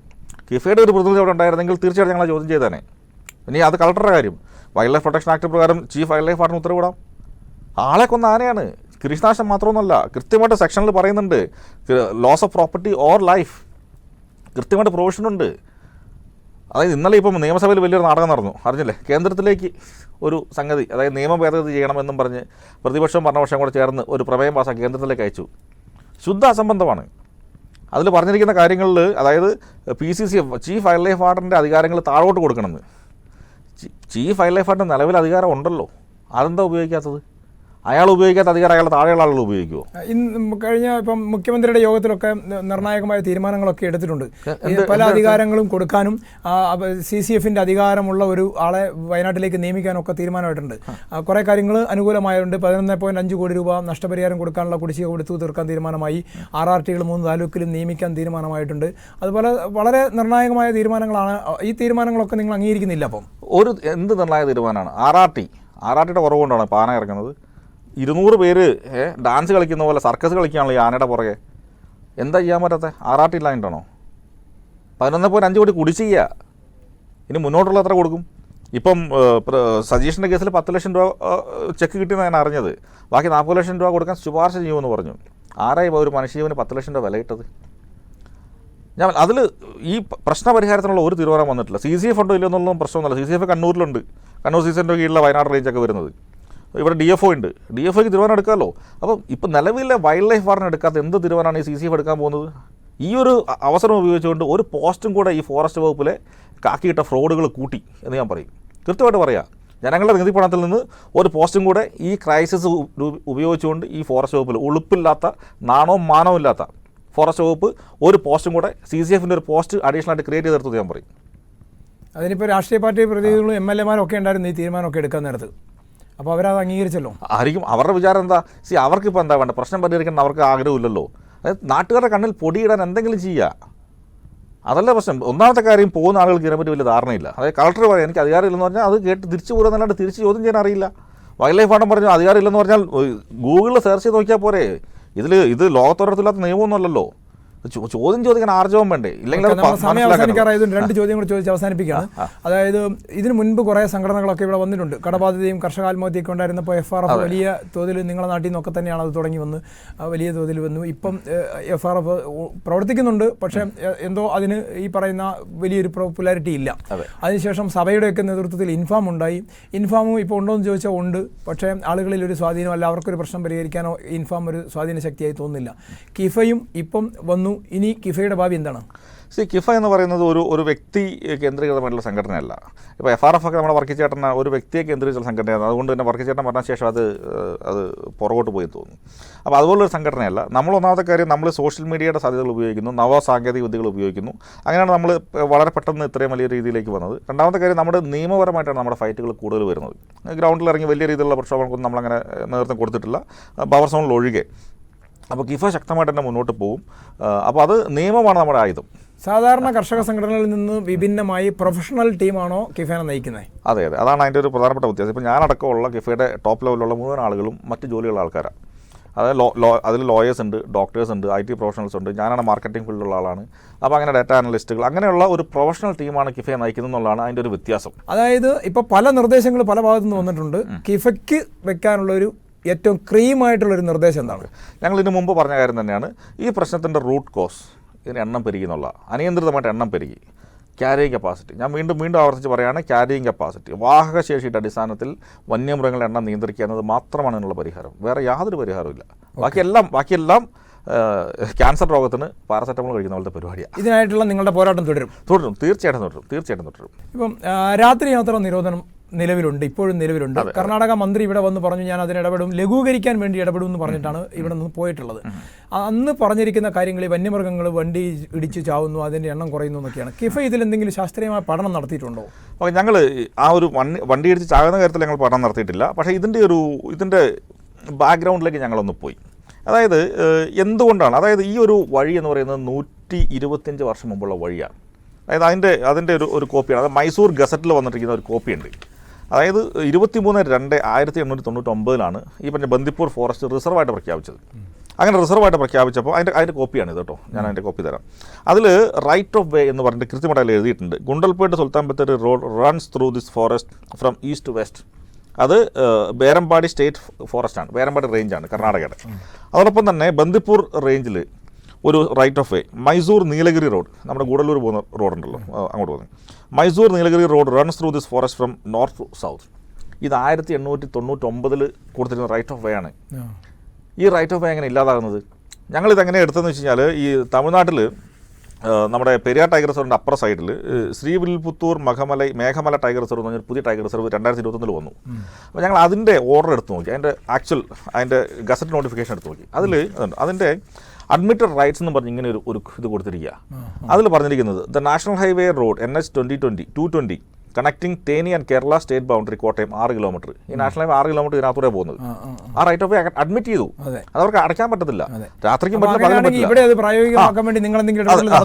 കിഫയുടെ ഒരു പ്രതിനിധി അവിടെ ഉണ്ടായിരുന്നെങ്കിൽ തീർച്ചയായിട്ടും ഞങ്ങളെ ചോദ്യം ചെയ്തേനെ. ഇനി അത് കളക്ടറുടെ കാര്യം. വൈൽഡ് ലൈഫ് പ്രൊട്ടക്ഷൻ ആക്ട് പ്രകാരം ചീഫ് വൈൽഡ് ലൈഫ് വാർഡിന് ഉത്തരവിടാം. ആളെ കൊന്ന ആനയാണ്. കൃഷിനാശം മാത്രമൊന്നുമല്ല കൃത്യമായിട്ട് സെക്ഷനിൽ പറയുന്നുണ്ട് loss of property or life കൃത്യമായിട്ട് പ്രൊവിഷനുണ്ട് അതായത് ഇന്നലെ ഇപ്പം നിയമസഭയിൽ വലിയൊരു നാടകം നടന്നു. അറിഞ്ഞില്ലേ? കേന്ദ്രത്തിലേക്ക് ഒരു സംഗതി അതായത് നിയമ ഭേദഗതി ചെയ്യണമെന്നും പറഞ്ഞ് പ്രതിപക്ഷവും ഭരണപക്ഷവും കൂടെ ചേർന്ന് ഒരു പ്രമേയം പാസ്സാക്കി കേന്ദ്രത്തിലേക്ക് അയച്ചു. ശുദ്ധ അസംബന്ധമാണ്. അതിൽ പറഞ്ഞിരിക്കുന്ന കാര്യങ്ങളിൽ അതായത് P C C chief wildlife വാർഡന്റെ അധികാരങ്ങൾ താഴോട്ട് കൊടുക്കണമെന്ന്. ചീഫ് വൈൽഡ് ലൈഫ് വാർഡിന്റെ നിലവിൽ അധികാരം ഉണ്ടല്ലോ. അതെന്താ ഉപയോഗിക്കാത്തത്? അയാൾ ഉപയോഗിക്കാത്ത അധികാരം അയാൾ താഴെയുള്ള ആളുകൾ ഉപയോഗിക്കുമോ ഇന്ന് കഴിഞ്ഞ ഇപ്പം മുഖ്യമന്ത്രിയുടെ യോഗത്തിലൊക്കെ നിർണായകമായ തീരുമാനങ്ങളൊക്കെ എടുത്തിട്ടുണ്ട്. പല അധികാരങ്ങളും കൊടുക്കാനും സി സി എഫിന്റെ അധികാരമുള്ള ഒരു ആളെ വയനാട്ടിലേക്ക് നിയമിക്കാനൊക്കെ തീരുമാനമായിട്ടുണ്ട്. കുറേ കാര്യങ്ങൾ അനുകൂലമായുണ്ട് പതിനൊന്ന് പോയിന്റ് അഞ്ച് കോടി രൂപ നഷ്ടപരിഹാരം കൊടുക്കാനുള്ള കുടിശ്ശിക കൊടുത്തു തീർക്കാൻ തീരുമാനമായി. ആർ ആർ ടികൾ മൂന്ന് താലൂക്കിലും നിയമിക്കാൻ തീരുമാനമായിട്ടുണ്ട്. അതുപോലെ വളരെ നിർണായകമായ തീരുമാനങ്ങളാണ് ഈ തീരുമാനങ്ങളൊക്കെ നിങ്ങൾ അംഗീകരിക്കുന്നില്ല അപ്പം. ഒരു എന്ത് നിർണായക തീരുമാനമാണ്? R R T. R R ടിയുടെ കുറവുകൊണ്ടാണ് പാന ആന ഇറങ്ങുന്നത്. ഇരുന്നൂറ് പേര് ഡാൻസ് കളിക്കുന്ന പോലെ സർക്കസ് കളിക്കുകയാണല്ലോ ഈ ആനയുടെ പുറകെ. എന്താ ചെയ്യാൻ പറ്റാത്ത? ആറാട്ടില്ലാണ്ടാണോ പതിനൊന്ന് പോയിന്റ് അഞ്ച് കോടി കുടിശ്ശിക ഇനി മുന്നോട്ടുള്ള എത്ര കൊടുക്കും? ഇപ്പം സജീഷിന്റെ കേസിൽ പത്ത് ലക്ഷം രൂപ ചെക്ക് കിട്ടിയെന്ന് ഞാൻ അറിഞ്ഞത്. ബാക്കി നാൽപ്പത് ലക്ഷം രൂപ കൊടുക്കാൻ ശുപാർശ ചെയ്യുമെന്ന് പറഞ്ഞു. ആരായി ഒരു മനുഷ്യജീവന് പത്ത് ലക്ഷം രൂപ വിലയിട്ടത്? ഞാൻ അതിൽ ഈ പ്രശ്ന പരിഹാരത്തിനുള്ള ഒരു തീരുമാനം വന്നിട്ടില്ല. സി സി എഫ് ഉണ്ടോ ഇല്ലെന്നുള്ളതും പ്രശ്നമൊന്നുമില്ല. സി സി എഫ് കണ്ണൂരിലുണ്ട്. കണ്ണൂർ സി സിന്റെ കീഴിലുള്ള വയനാട് റേഞ്ചൊക്കെ വരുന്നത്. ഇവിടെ ഡി എഫ് ഒ ഉണ്ട്. ഡി എഫ് ഒക്ക് തീരുമാനം എടുക്കാമല്ലോ. അപ്പം ഇപ്പം നിലവിലെ വൈൽഡ് ലൈഫ് വാർഡിന് എടുക്കാത്ത എന്ത് തീരുമാനമാണ് ഈ സി സി എഫ് എടുക്കാൻ പോകുന്നത്? ഈ ഒരു അവസരം ഉപയോഗിച്ചുകൊണ്ട് ഒരു പോസ്റ്റും കൂടെ ഈ ഫോറസ്റ്റ് വകുപ്പിലെ കാക്കിയിട്ട ഫ്രോഡുകൾ കൂട്ടി എന്ന് ഞാൻ പറയും. കൃത്യമായിട്ട് പറയാം. ജനങ്ങളുടെ നികുതി പണത്തിൽ നിന്ന് ഒരു പോസ്റ്റും കൂടെ ഈ ക്രൈസിസ് ഉപയോഗിച്ചുകൊണ്ട് ഈ ഫോറസ്റ്റ് വകുപ്പിൽ ഉളുപ്പില്ലാത്ത നാണവും മാനവും ഇല്ലാത്ത ഫോറസ്റ്റ് വകുപ്പ് ഒരു പോസ്റ്റും കൂടെ സി സി എഫിന്റെ ഒരു പോസ്റ്റ് അഡീഷണൽ ആയിട്ട് ക്രിയേറ്റ് ചെയ്തെടുത്തത് ഞാൻ പറയും. അതിനിപ്പോൾ രാഷ്ട്രീയ പാർട്ടി പ്രതിനിധികളും എം എൽ എമാരും ഒക്കെ ഉണ്ടായിരുന്നു ഈ തീരുമാനമൊക്കെ എടുക്കാൻ നേരത്ത്. അപ്പോൾ അവരത് അംഗീകരിച്ചല്ലോ. ആയിരിക്കും. അവരുടെ വിചാരം എന്താ? സി അവർക്കിപ്പോൾ എന്താ വേണ്ട പ്രശ്നം പരിഹരിക്കണം അവർക്ക് ആഗ്രഹമില്ലല്ലോ. അതായത് നാട്ടുകാരുടെ കണ്ണിൽ പൊടിയിടാൻ എന്തെങ്കിലും ചെയ്യുക അതല്ല പ്രശ്നം. ഒന്നാമത്തെ കാര്യം പോകുന്ന ആളുകൾക്ക് ഇതിനെപ്പറ്റി വലിയ ധാരണയില്ല. അതായത് കളക്ടർ പറയാം എനിക്ക് അധികാരമില്ലെന്ന് പറഞ്ഞാൽ അത് കേട്ട് തിരിച്ചു പോരുന്നല്ലാണ്ട് തിരിച്ച് ചോദ്യം ചെയ്യാൻ അറിയില്ല. വൈൽഡ് ലൈഫ് ആണെന്ന് പറഞ്ഞു അധികാരമില്ലെന്ന് പറഞ്ഞാൽ ഗൂഗിളിൽ സെർച്ച് ചെയ്ത് നോക്കിയാൽ പോരെ. ഇതിൽ ഇത് ലോകത്തൊരിടത്തില്ലാത്ത നിയമമൊന്നുമല്ലല്ലോ. ചോദ്യം ചോദിക്കാൻ ആർജവം വേണ്ടേ? ഇല്ലെങ്കിൽ സമയം. അവസാനിക്കാറായതുകൊണ്ട് രണ്ട് ചോദ്യം കൂടി ചോദിച്ച് അവസാനിപ്പിക്കുകയാണ്. അതായത് ഇതിനു മുൻപ് കുറേ സംഘടനകളൊക്കെ ഇവിടെ വന്നിട്ടുണ്ട്. കടബാധ്യതയും കർഷക ആത്മഹത്യയൊക്കെ ഉണ്ടായിരുന്നപ്പോൾ എഫ് ആർ എഫ് വലിയ തോതിൽ നിങ്ങളുടെ നാട്ടിൽ നിന്നൊക്കെ തന്നെയാണ് അത് തുടങ്ങി വന്ന് വലിയ തോതിൽ വന്നു. ഇപ്പം എഫ് ആർ എഫ് പ്രവർത്തിക്കുന്നുണ്ട്. പക്ഷേ എന്തോ അതിന് ഈ പറയുന്ന വലിയൊരു പോപ്പുലാരിറ്റി ഇല്ല. അതെ. അതിനുശേഷം സഭയുടെയൊക്കെ നേതൃത്വത്തിൽ ഇൻഫാം ഉണ്ടായി. ഇൻഫാമും ഇപ്പോൾ ഉണ്ടോ എന്ന് ചോദിച്ചാൽ ഉണ്ട്. പക്ഷേ ആളുകളിൽ ഒരു സ്വാധീനം അല്ല അവർക്കൊരു പ്രശ്നം പരിഹരിക്കാനോ ഇൻഫാം ഒരു സ്വാധീന ശക്തിയായി തോന്നുന്നില്ല. കിഫയും ഇപ്പം വന്നു. ഇനി കിഫയുടെ ഭാവി എന്താണ്? സി കിഫ എന്ന് പറയുന്നത് ഒരു ഒരു വ്യക്തി കേന്ദ്രീകൃതമായിട്ടുള്ള സംഘടനയല്ല. ഇപ്പോൾ എഫ് ആർ എഫ് ഒക്കെ നമ്മുടെ വർക്കിച്ചേട്ടൻ ഒരു വ്യക്തിയെ കേന്ദ്രീകരിച്ചുള്ള സംഘടനയാണ്. അതുകൊണ്ട് തന്നെ വർക്കിച്ചേട്ടൻ പറഞ്ഞ ശേഷം അത് അത് പുറകോട്ട് പോയി തോന്നുന്നു. അപ്പോൾ അതുപോലൊരു സംഘടനയല്ല. നമ്മൾ ഒന്നാമത്തെ കാര്യം നമ്മൾ സോഷ്യൽ മീഡിയയുടെ സാധ്യതകൾ ഉപയോഗിക്കുന്നു നവ സാങ്കേതിക വിദ്യകൾ ഉപയോഗിക്കുന്നു. അങ്ങനെയാണ് നമ്മൾ വളരെ പെട്ടെന്ന് ഇത്രയും വലിയ രീതിയിലേക്ക് വന്നത്. രണ്ടാമത്തെ കാര്യം നമ്മുടെ നിയമപരമായിട്ടാണ് നമ്മുടെ ഫൈറ്റുകൾ കൂടുതൽ വരുന്നത്. ഗ്രൗണ്ടിൽ ഇറങ്ങി വലിയ രീതിയിലുള്ള പ്രക്ഷോഭങ്ങൾക്കൊന്നും നമ്മളങ്ങനെ നേതൃത്വം കൊടുത്തിട്ടില്ല. പവർ സോണിൽ ഒഴികെ. അപ്പോൾ കിഫ ശക്തമായിട്ട് തന്നെ മുന്നോട്ട് പോകും അപ്പോൾ അത് നിയമമാണ് നമ്മുടെ ആയുധം. സാധാരണ കർഷക സംഘടനകളിൽ നിന്ന് വിഭിന്നമായി പ്രൊഫഷണൽ ടീമാണോ കിഫേനെ നയിക്കുന്നത് അതെ അതെ. അതാണ് അതിന്റെ ഒരു പ്രധാനപ്പെട്ട വ്യത്യാസം. ഇപ്പോൾ ഞാനടക്കമുള്ള കിഫയുടെ ടോപ്പ് ലെവലിലുള്ള മുഴുവൻ ആളുകളും മറ്റ് ജോലിയുള്ള ആൾക്കാരാണ് അതായത് ലോ ലോ അതിൽ ലോയേഴ്സ് ഉണ്ട് ഡോക്ടേഴ്സ് ഉണ്ട് ഐ ടി പ്രൊഫഷണൽസ് ഉണ്ട്. ഞാനാണ് മാർക്കറ്റിംഗ് ഫീൽഡിലുള്ള ആളാണ്. അപ്പോൾ അങ്ങനെ ഡാറ്റ അനലിസ്റ്റുകൾ അങ്ങനെയുള്ള ഒരു പ്രൊഫഷണൽ ടീമാണ് കിഫയെ നയിക്കുന്നത് എന്നുള്ളതാണ് അതിന്റെ ഒരു വ്യത്യാസം. അതായത് ഇപ്പോൾ പല നിർദ്ദേശങ്ങൾ പല ഭാഗത്തു നിന്ന് വന്നിട്ടുണ്ട് കിഫയ്ക്ക് വെക്കാനുള്ള ഒരു ഏറ്റവും ക്രീമായിട്ടുള്ളൊരു നിർദ്ദേശം എന്താണ്? ഞങ്ങൾ ഇതിനു മുമ്പ് പറഞ്ഞ കാര്യം തന്നെയാണ്. ഈ പ്രശ്നത്തിന്റെ റൂട്ട് കോസ് ഇതിന് എണ്ണം പെരുകി എന്നുള്ള അനിയന്ത്രിതമായിട്ട് എണ്ണം പെരുകി. ക്യാരിയിങ് കപ്പാസിറ്റി ഞാൻ വീണ്ടും വീണ്ടും ആവർത്തിച്ച് പറയുകയാണ് ക്യാരിയിങ് കപ്പാസിറ്റി വാഹകശേഷിയുടെ അടിസ്ഥാനത്തിൽ വന്യമൃഗങ്ങളുടെ എണ്ണം നിയന്ത്രിക്കുക എന്നത് മാത്രമാണ് ഇതിനുള്ള പരിഹാരം. വേറെ യാതൊരു പരിഹാരവും ഇല്ല. ബാക്കിയെല്ലാം ബാക്കിയെല്ലാം ക്യാൻസർ രോഗത്തിന് പാരസെറ്റമോൾ കഴിക്കുന്ന പോലത്തെ പരിപാടിയാണ് ഇതിനായിട്ടുള്ള നിങ്ങളുടെ പോരാട്ടം തുടരും. തുടരും. തീർച്ചയായിട്ടും തുടരും. തീർച്ചയായിട്ടും തുടരും. ഇപ്പം രാത്രി യാത്ര നിരോധനം നിലവിലുണ്ട് ഇപ്പോഴും നിലവിലുണ്ട്. കർണാടക മന്ത്രി ഇവിടെ വന്ന് പറഞ്ഞു ഞാൻ അതിന് ഇടപെടും ലഘൂകരിക്കാൻ വേണ്ടി ഇടപെടും എന്ന് പറഞ്ഞിട്ടാണ് ഇവിടെ നിന്ന് പോയിട്ടുള്ളത്. അന്ന് പറഞ്ഞിരിക്കുന്ന കാര്യങ്ങൾ ഈ വന്യമൃഗങ്ങൾ വണ്ടി ഇടിച്ച് ചാവുന്നു അതിന്റെ എണ്ണം കുറയുന്നു എന്നൊക്കെയാണ്. കിഫ ഇതിൽ എന്തെങ്കിലും ശാസ്ത്രീയമായ പഠനം നടത്തിയിട്ടുണ്ടോ? ഓക്കെ ഞങ്ങൾ ആ ഒരു വണ്ടി വണ്ടി ഇടിച്ച് ചാകുന്ന കാര്യത്തിൽ ഞങ്ങൾ പഠനം നടത്തിയിട്ടില്ല. പക്ഷേ ഇതിന്റെ ഒരു ഇതിന്റെ ബാക്ക്ഗ്രൗണ്ടിലേക്ക് ഞങ്ങളൊന്ന് പോയി. അതായത് എന്തുകൊണ്ടാണ് അതായത് ഈ ഒരു വഴി എന്ന് പറയുന്നത് നൂറ്റി ഇരുപത്തിയഞ്ച് വർഷം മുമ്പുള്ള വഴിയാണ്. അതായത് അതിന്റെ അതിന്റെ ഒരു ഒരു കോപ്പിയാണ്. അത് മൈസൂർ ഗസറ്റിൽ വന്നിരിക്കുന്ന ഒരു കോപ്പിയുണ്ട്. അതായത് ഇരുപത്തിമൂന്ന് രണ്ട് ആയിരത്തി എണ്ണൂറ്റി തൊണ്ണൂറ്റൊമ്പതിലാണ് ഈ പറഞ്ഞ ബന്ദിപ്പൂർ ഫോറസ്റ്റ് റിസർവായിട്ട് പ്രഖ്യാപിച്ചത്. അങ്ങനെ റിസർവായിട്ട് പ്രഖ്യാപിച്ചപ്പോൾ അതിന്റെ അതിന്റെ കോപ്പിയാണ് ഇത് കേട്ടോ. ഞാൻ അതിന്റെ കോപ്പി തരാം. അതിൽ റൈറ്റ് ഓഫ് വേ എന്ന് പറഞ്ഞിട്ട് കൃത്യമായിട്ട് അതിൽ എഴുതിയിട്ടുണ്ട്. Gundlupet Sultan Bathery road runs through this forest from east to west അത് ബേരമ്പാടി സ്റ്റേറ്റ് ഫോറസ്റ്റാണ് ബേരമ്പാടി റേഞ്ചാണ് കർണാടകയുടെ. അതോടൊപ്പം തന്നെ ബന്ദിപ്പൂർ റേഞ്ചിൽ ഒരു right of way Mysore Nilgiri road. നമ്മുടെ ഗൂഡല്ലൂർ പോകുന്ന റോഡുണ്ടല്ലോ. അങ്ങോട്ട് പോകുന്നത്. Mysore Nilgiri road runs through this forest from north to south ഇത് ആയിരത്തി എണ്ണൂറ്റി തൊണ്ണൂറ്റൊമ്പതിൽ കൊടുത്തിരുന്ന റൈറ്റ് ഓഫ് വേ ആണ്. ഈ റൈറ്റ് ഓഫ് വേ എങ്ങനെ ഇല്ലാതാകുന്നത്? ഞങ്ങളിത് എങ്ങനെ എടുത്തതെന്ന് വെച്ച് കഴിഞ്ഞാൽ ഈ തമിഴ്നാട്ടിൽ നമ്മുടെ പെരിയാർ ടൈഗർ റിസർവിന്റെ അപ്പുറ സൈഡിൽ ശ്രീവിൽപുത്തൂർ മഹമല മേഘമല ടൈഗർ റിസർവ് എന്ന് പറഞ്ഞൊരു പുതിയ ടൈഗർ റിസർവ് രണ്ടായിരത്തി ഇരുപത്തൊന്നിൽ വന്നു. അപ്പോൾ ഞങ്ങൾ അതിന്റെ ഓർഡർ എടുത്ത് നോക്കി. അതിന്റെ ആക്ച്വൽ അതിന്റെ ഗസറ്റ് നോട്ടിഫിക്കേഷൻ എടുത്ത് നോക്കി. അതിൽ അതിന്റെ അഡ്മിറ്റഡ് റൈറ്റ്സ് എന്ന് പറഞ്ഞ് ഇങ്ങനെ ഒരു ഒരു ഇത് കൊടുത്തിരിക്കുക. അതിൽ പറഞ്ഞിരിക്കുന്നത് the national highway road N H twenty twenty two twenty connecting Theni and Kerala state boundary Kottayam ആറ് കിലോമീറ്റർ ഈ നാഷണൽ ഹൈവേ ആറ് കിലോമീറ്റർ ഇതിനകത്തൂടെ പോകുന്നത്. ആ, റൈറ്റ് ഓഫ് വേ അഡ്മിറ്റ് ചെയ്തു. അതെ. അവർക്ക് അടയ്ക്കാൻ പറ്റത്തില്ല. രാത്രിക്കും പറ്റില്ല?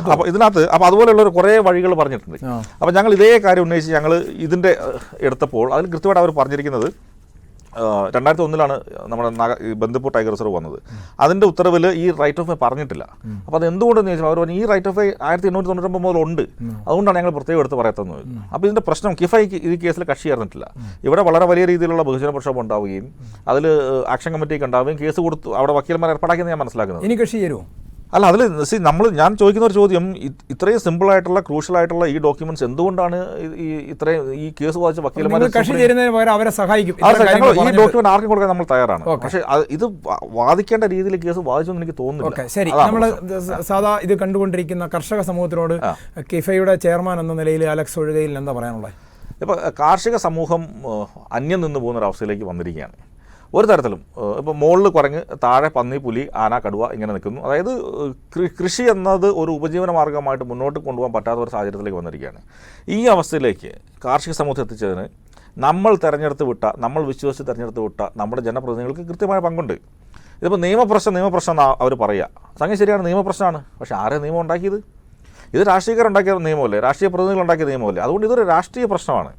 അപ്പോൾ ഇതിനകത്ത് അപ്പോൾ അതുപോലെയുള്ള കുറേ വഴികൾ പറഞ്ഞിട്ടുണ്ട്. അപ്പോൾ ഞങ്ങൾ ഇതേ കാര്യം ഉന്നയിച്ച് ഞങ്ങൾ ഇതിന്റെ എടുത്തപ്പോൾ അതിൽ കൃത്യമായിട്ട് അവർ പറഞ്ഞിരിക്കുന്നത് രണ്ടായിരത്തി ഒന്നിലാണ് നമ്മുടെ നാഗ- ബന്ദിപ്പൂർ ടൈഗർ റിസർവ് വന്നത്. അതിന്റെ ഉത്തരവിൽ ഈ റൈറ്റ് ഓഫ് വേ പറഞ്ഞിട്ടില്ല. അപ്പോൾ അത് എന്തുകൊണ്ടെന്ന് ചോദിച്ചാൽ അവർ പറഞ്ഞു ഈ റൈറ്റ് ഓഫ് വേ ആയിരത്തി എണ്ണൂറ്റി തൊണ്ണൂറ്റൊമ്പത് മുതൽ ഉണ്ട്. അതുകൊണ്ടാണ് ഞങ്ങൾ പ്രത്യേകം എടുത്ത് പറയത്തുന്നത്. അപ്പോൾ ഇതിന്റെ പ്രശ്നം കിഫൈക്ക് ഈ കേസിൽ കക്ഷി ചേർന്നിട്ടില്ല. ഇവിടെ വളരെ വലിയ രീതിയിലുള്ള ബഹുജന പ്രക്ഷോഭം ഉണ്ടാവുകയും അതിൽ ആക്ഷൻ കമ്മിറ്റിക്ക് ഉണ്ടാവുകയും കേസ് കൊടുത്തു അവിടെ വക്കീൽമാർ ഏർപ്പാടാക്കിയെന്ന് ഞാൻ മനസ്സിലാക്കുന്നത്. ഇനി കക്ഷി ചേരുമോ അല്ല അതിൽ സി നമ്മൾ ഞാൻ ചോദിക്കുന്ന ഒരു ചോദ്യം ഇത്രയും സിമ്പിൾ ആയിട്ടുള്ള ക്രൂഷ്യൽ ആയിട്ടുള്ള ഈ ഡോക്യുമെന്റ്സ് എന്തുകൊണ്ടാണ് ഈ- ഇത്രയും ഈ കേസ് വാദിച്ച വക്കീലന്മാരെ കക്ഷി ചേരുന്നതിന് പകരം അവരെ സഹായിക്കും. ഈ ഡോക്യുമെന്റ് ആർക്കും കൊടുക്കാൻ നമ്മൾ തയ്യാറാണ്. പക്ഷെ ഇത് വാദിക്കേണ്ട രീതിയിൽ കേസ് വാദിച്ചെന്ന് എനിക്ക് തോന്നുന്നു തോന്നുന്നില്ല ശരി. നമ്മൾ. സാധാ ഇത് കണ്ടുകൊണ്ടിരിക്കുന്ന കർഷക സമൂഹത്തിനോട് കിഫയുടെ ചെയർമാൻ എന്ന നിലയിൽ അലക്സ് ഒഴുകയിൽ എന്താ പറയാനുള്ളത്? ഇപ്പോൾ കാർഷിക സമൂഹം അന്യം നിന്ന് പോകുന്ന ഒരു അവസ്ഥയിലേക്ക് വന്നിരിക്കുകയാണ്. ഒരു തരത്തിലും ഇപ്പോൾ മുകളിൽ കുറഞ്ഞ് താഴെ പന്നി പുലി ആന കടുവ ഇങ്ങനെ നിൽക്കുന്നു. അതായത് കൃഷി എന്നത് ഒരു ഉപജീവന മാർഗമായിട്ട് മുന്നോട്ട് കൊണ്ടുപോകാൻ പറ്റാത്ത ഒരു സാഹചര്യത്തിലേക്ക് വന്നിരിക്കുകയാണ്. ഈ അവസ്ഥയിലേക്ക് കാർഷിക സമൂഹത്തെ എത്തിച്ചതിന് നമ്മൾ തിരഞ്ഞെടുത്ത് വിട്ട നമ്മൾ വിശ്വസിച്ച് തിരഞ്ഞെടുത്ത് വിട്ട നമ്മുടെ ജനപ്രതിനിധികൾക്ക് കൃത്യമായ പങ്കുണ്ട്. ഇതിപ്പോൾ നിയമപ്രശ്നം നിയമപ്രശ്നം എന്നാണ് അവർ പറയുക സംഗതി ശരിയാണ് നിയമപ്രശ്നമാണ്. പക്ഷേ ആരെ നിയമം ഉണ്ടാക്കിയത്? ഇത് രാഷ്ട്രീയക്കാരുണ്ടാക്കിയ നിയമമല്ലേ? രാഷ്ട്രീയ പ്രതിനിധികൾ ഉണ്ടാക്കിയ നിയമമല്ലേ? അതുകൊണ്ട് ഇതൊരു രാഷ്ട്രീയ പ്രശ്നമാണ്.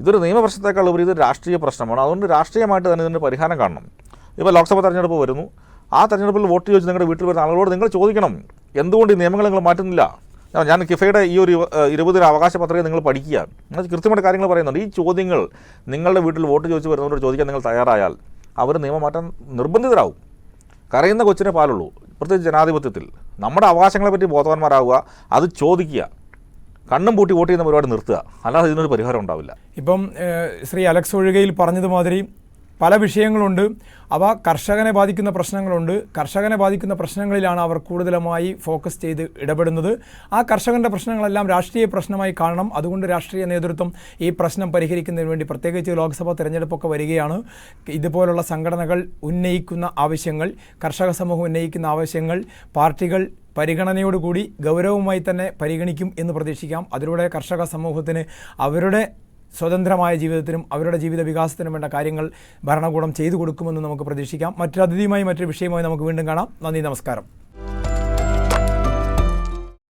ഇതൊരു നിയമപ്രശ്നത്തെക്കാൾ ഉപരി ഇതൊരു രാഷ്ട്രീയ പ്രശ്നമാണ്. അതുകൊണ്ട് രാഷ്ട്രീയമായിട്ട് തന്നെ ഇതിന്റെ പരിഹാരം കാണണം. ഇപ്പോൾ ലോക്സഭാ തെരഞ്ഞെടുപ്പ് വരുന്നു. ആ തെരഞ്ഞെടുപ്പിൽ വോട്ട് ചോദിച്ച് നിങ്ങളുടെ വീട്ടിൽ വരുന്ന ആളുകളോട് നിങ്ങൾ ചോദിക്കണം. എന്തുകൊണ്ട് ഈ നിയമങ്ങൾ നിങ്ങൾ മാറ്റുന്നില്ല? ഞാൻ- കിഫയുടെ ഈ ഒരു ഇരുപതിന് അവകാശ പത്രിക നിങ്ങൾ പഠിക്കുക. അത് കൃത്യമായിട്ട് കാര്യങ്ങൾ പറയുന്നുണ്ട്. ഈ ചോദ്യങ്ങൾ നിങ്ങളുടെ വീട്ടിൽ വോട്ട് ചോദിച്ച് വരുന്നവരോട് ചോദിക്കാൻ നിങ്ങൾ തയ്യാറായാൽ അവർ നിയമം മാറ്റാൻ നിർബന്ധിതരാകും. കരയുന്ന കൊച്ചിനെ പാലുള്ളൂ. പ്രത്യേകിച്ച് ജനാധിപത്യത്തിൽ. നമ്മുടെ അവകാശങ്ങളെപ്പറ്റി ബോധവാന്മാരാകുക അത് ചോദിക്കുക. കണ്ണും പൂട്ടി വോട്ട് ചെയ്യുന്ന പരിപാടി നിർത്തുക. അല്ലാതെ ഇതിനൊരു പരിഹാരം ഉണ്ടാവില്ല. ഇപ്പം ശ്രീ അലക്സ് ഒഴുകയിൽ പറഞ്ഞതുമാതിരി പല വിഷയങ്ങളുണ്ട്. അവ കർഷകനെ ബാധിക്കുന്ന പ്രശ്നങ്ങളുണ്ട്. കർഷകനെ ബാധിക്കുന്ന പ്രശ്നങ്ങളിലാണ് അവർ കൂടുതലുമായി ഫോക്കസ് ചെയ്ത് ഇടപെടുന്നത്. ആ കർഷകന്റെ പ്രശ്നങ്ങളെല്ലാം രാഷ്ട്രീയ പ്രശ്നമായി കാണണം. അതുകൊണ്ട് രാഷ്ട്രീയ നേതൃത്വം ഈ പ്രശ്നം പരിഹരിക്കുന്നതിന് വേണ്ടി പ്രത്യേകിച്ച് ലോക്സഭാ തെരഞ്ഞെടുപ്പൊക്കെ വരികയാണ്. ഇതുപോലുള്ള സംഘടനകൾ ഉന്നയിക്കുന്ന ആവശ്യങ്ങൾ കർഷക സമൂഹം ഉന്നയിക്കുന്ന ആവശ്യങ്ങൾ പാർട്ടികൾ പരിഗണനയോടുകൂടി ഗൗരവമായി തന്നെ പരിഗണിക്കും എന്ന് പ്രതീക്ഷിക്കാം. അതിലൂടെ കർഷക സമൂഹത്തിന് അവരുടെ സ്വതന്ത്രമായ ജീവിതത്തിനും അവരുടെ ജീവിത വികാസത്തിനും വേണ്ട കാര്യങ്ങൾ ഭരണകൂടം ചെയ്തു കൊടുക്കുമെന്ന് നമുക്ക് പ്രതീക്ഷിക്കാം. മറ്റൊരു അതിഥിയുമായി മറ്റൊരു വിഷയമായി നമുക്ക് വീണ്ടും കാണാം. നന്ദി നമസ്കാരം.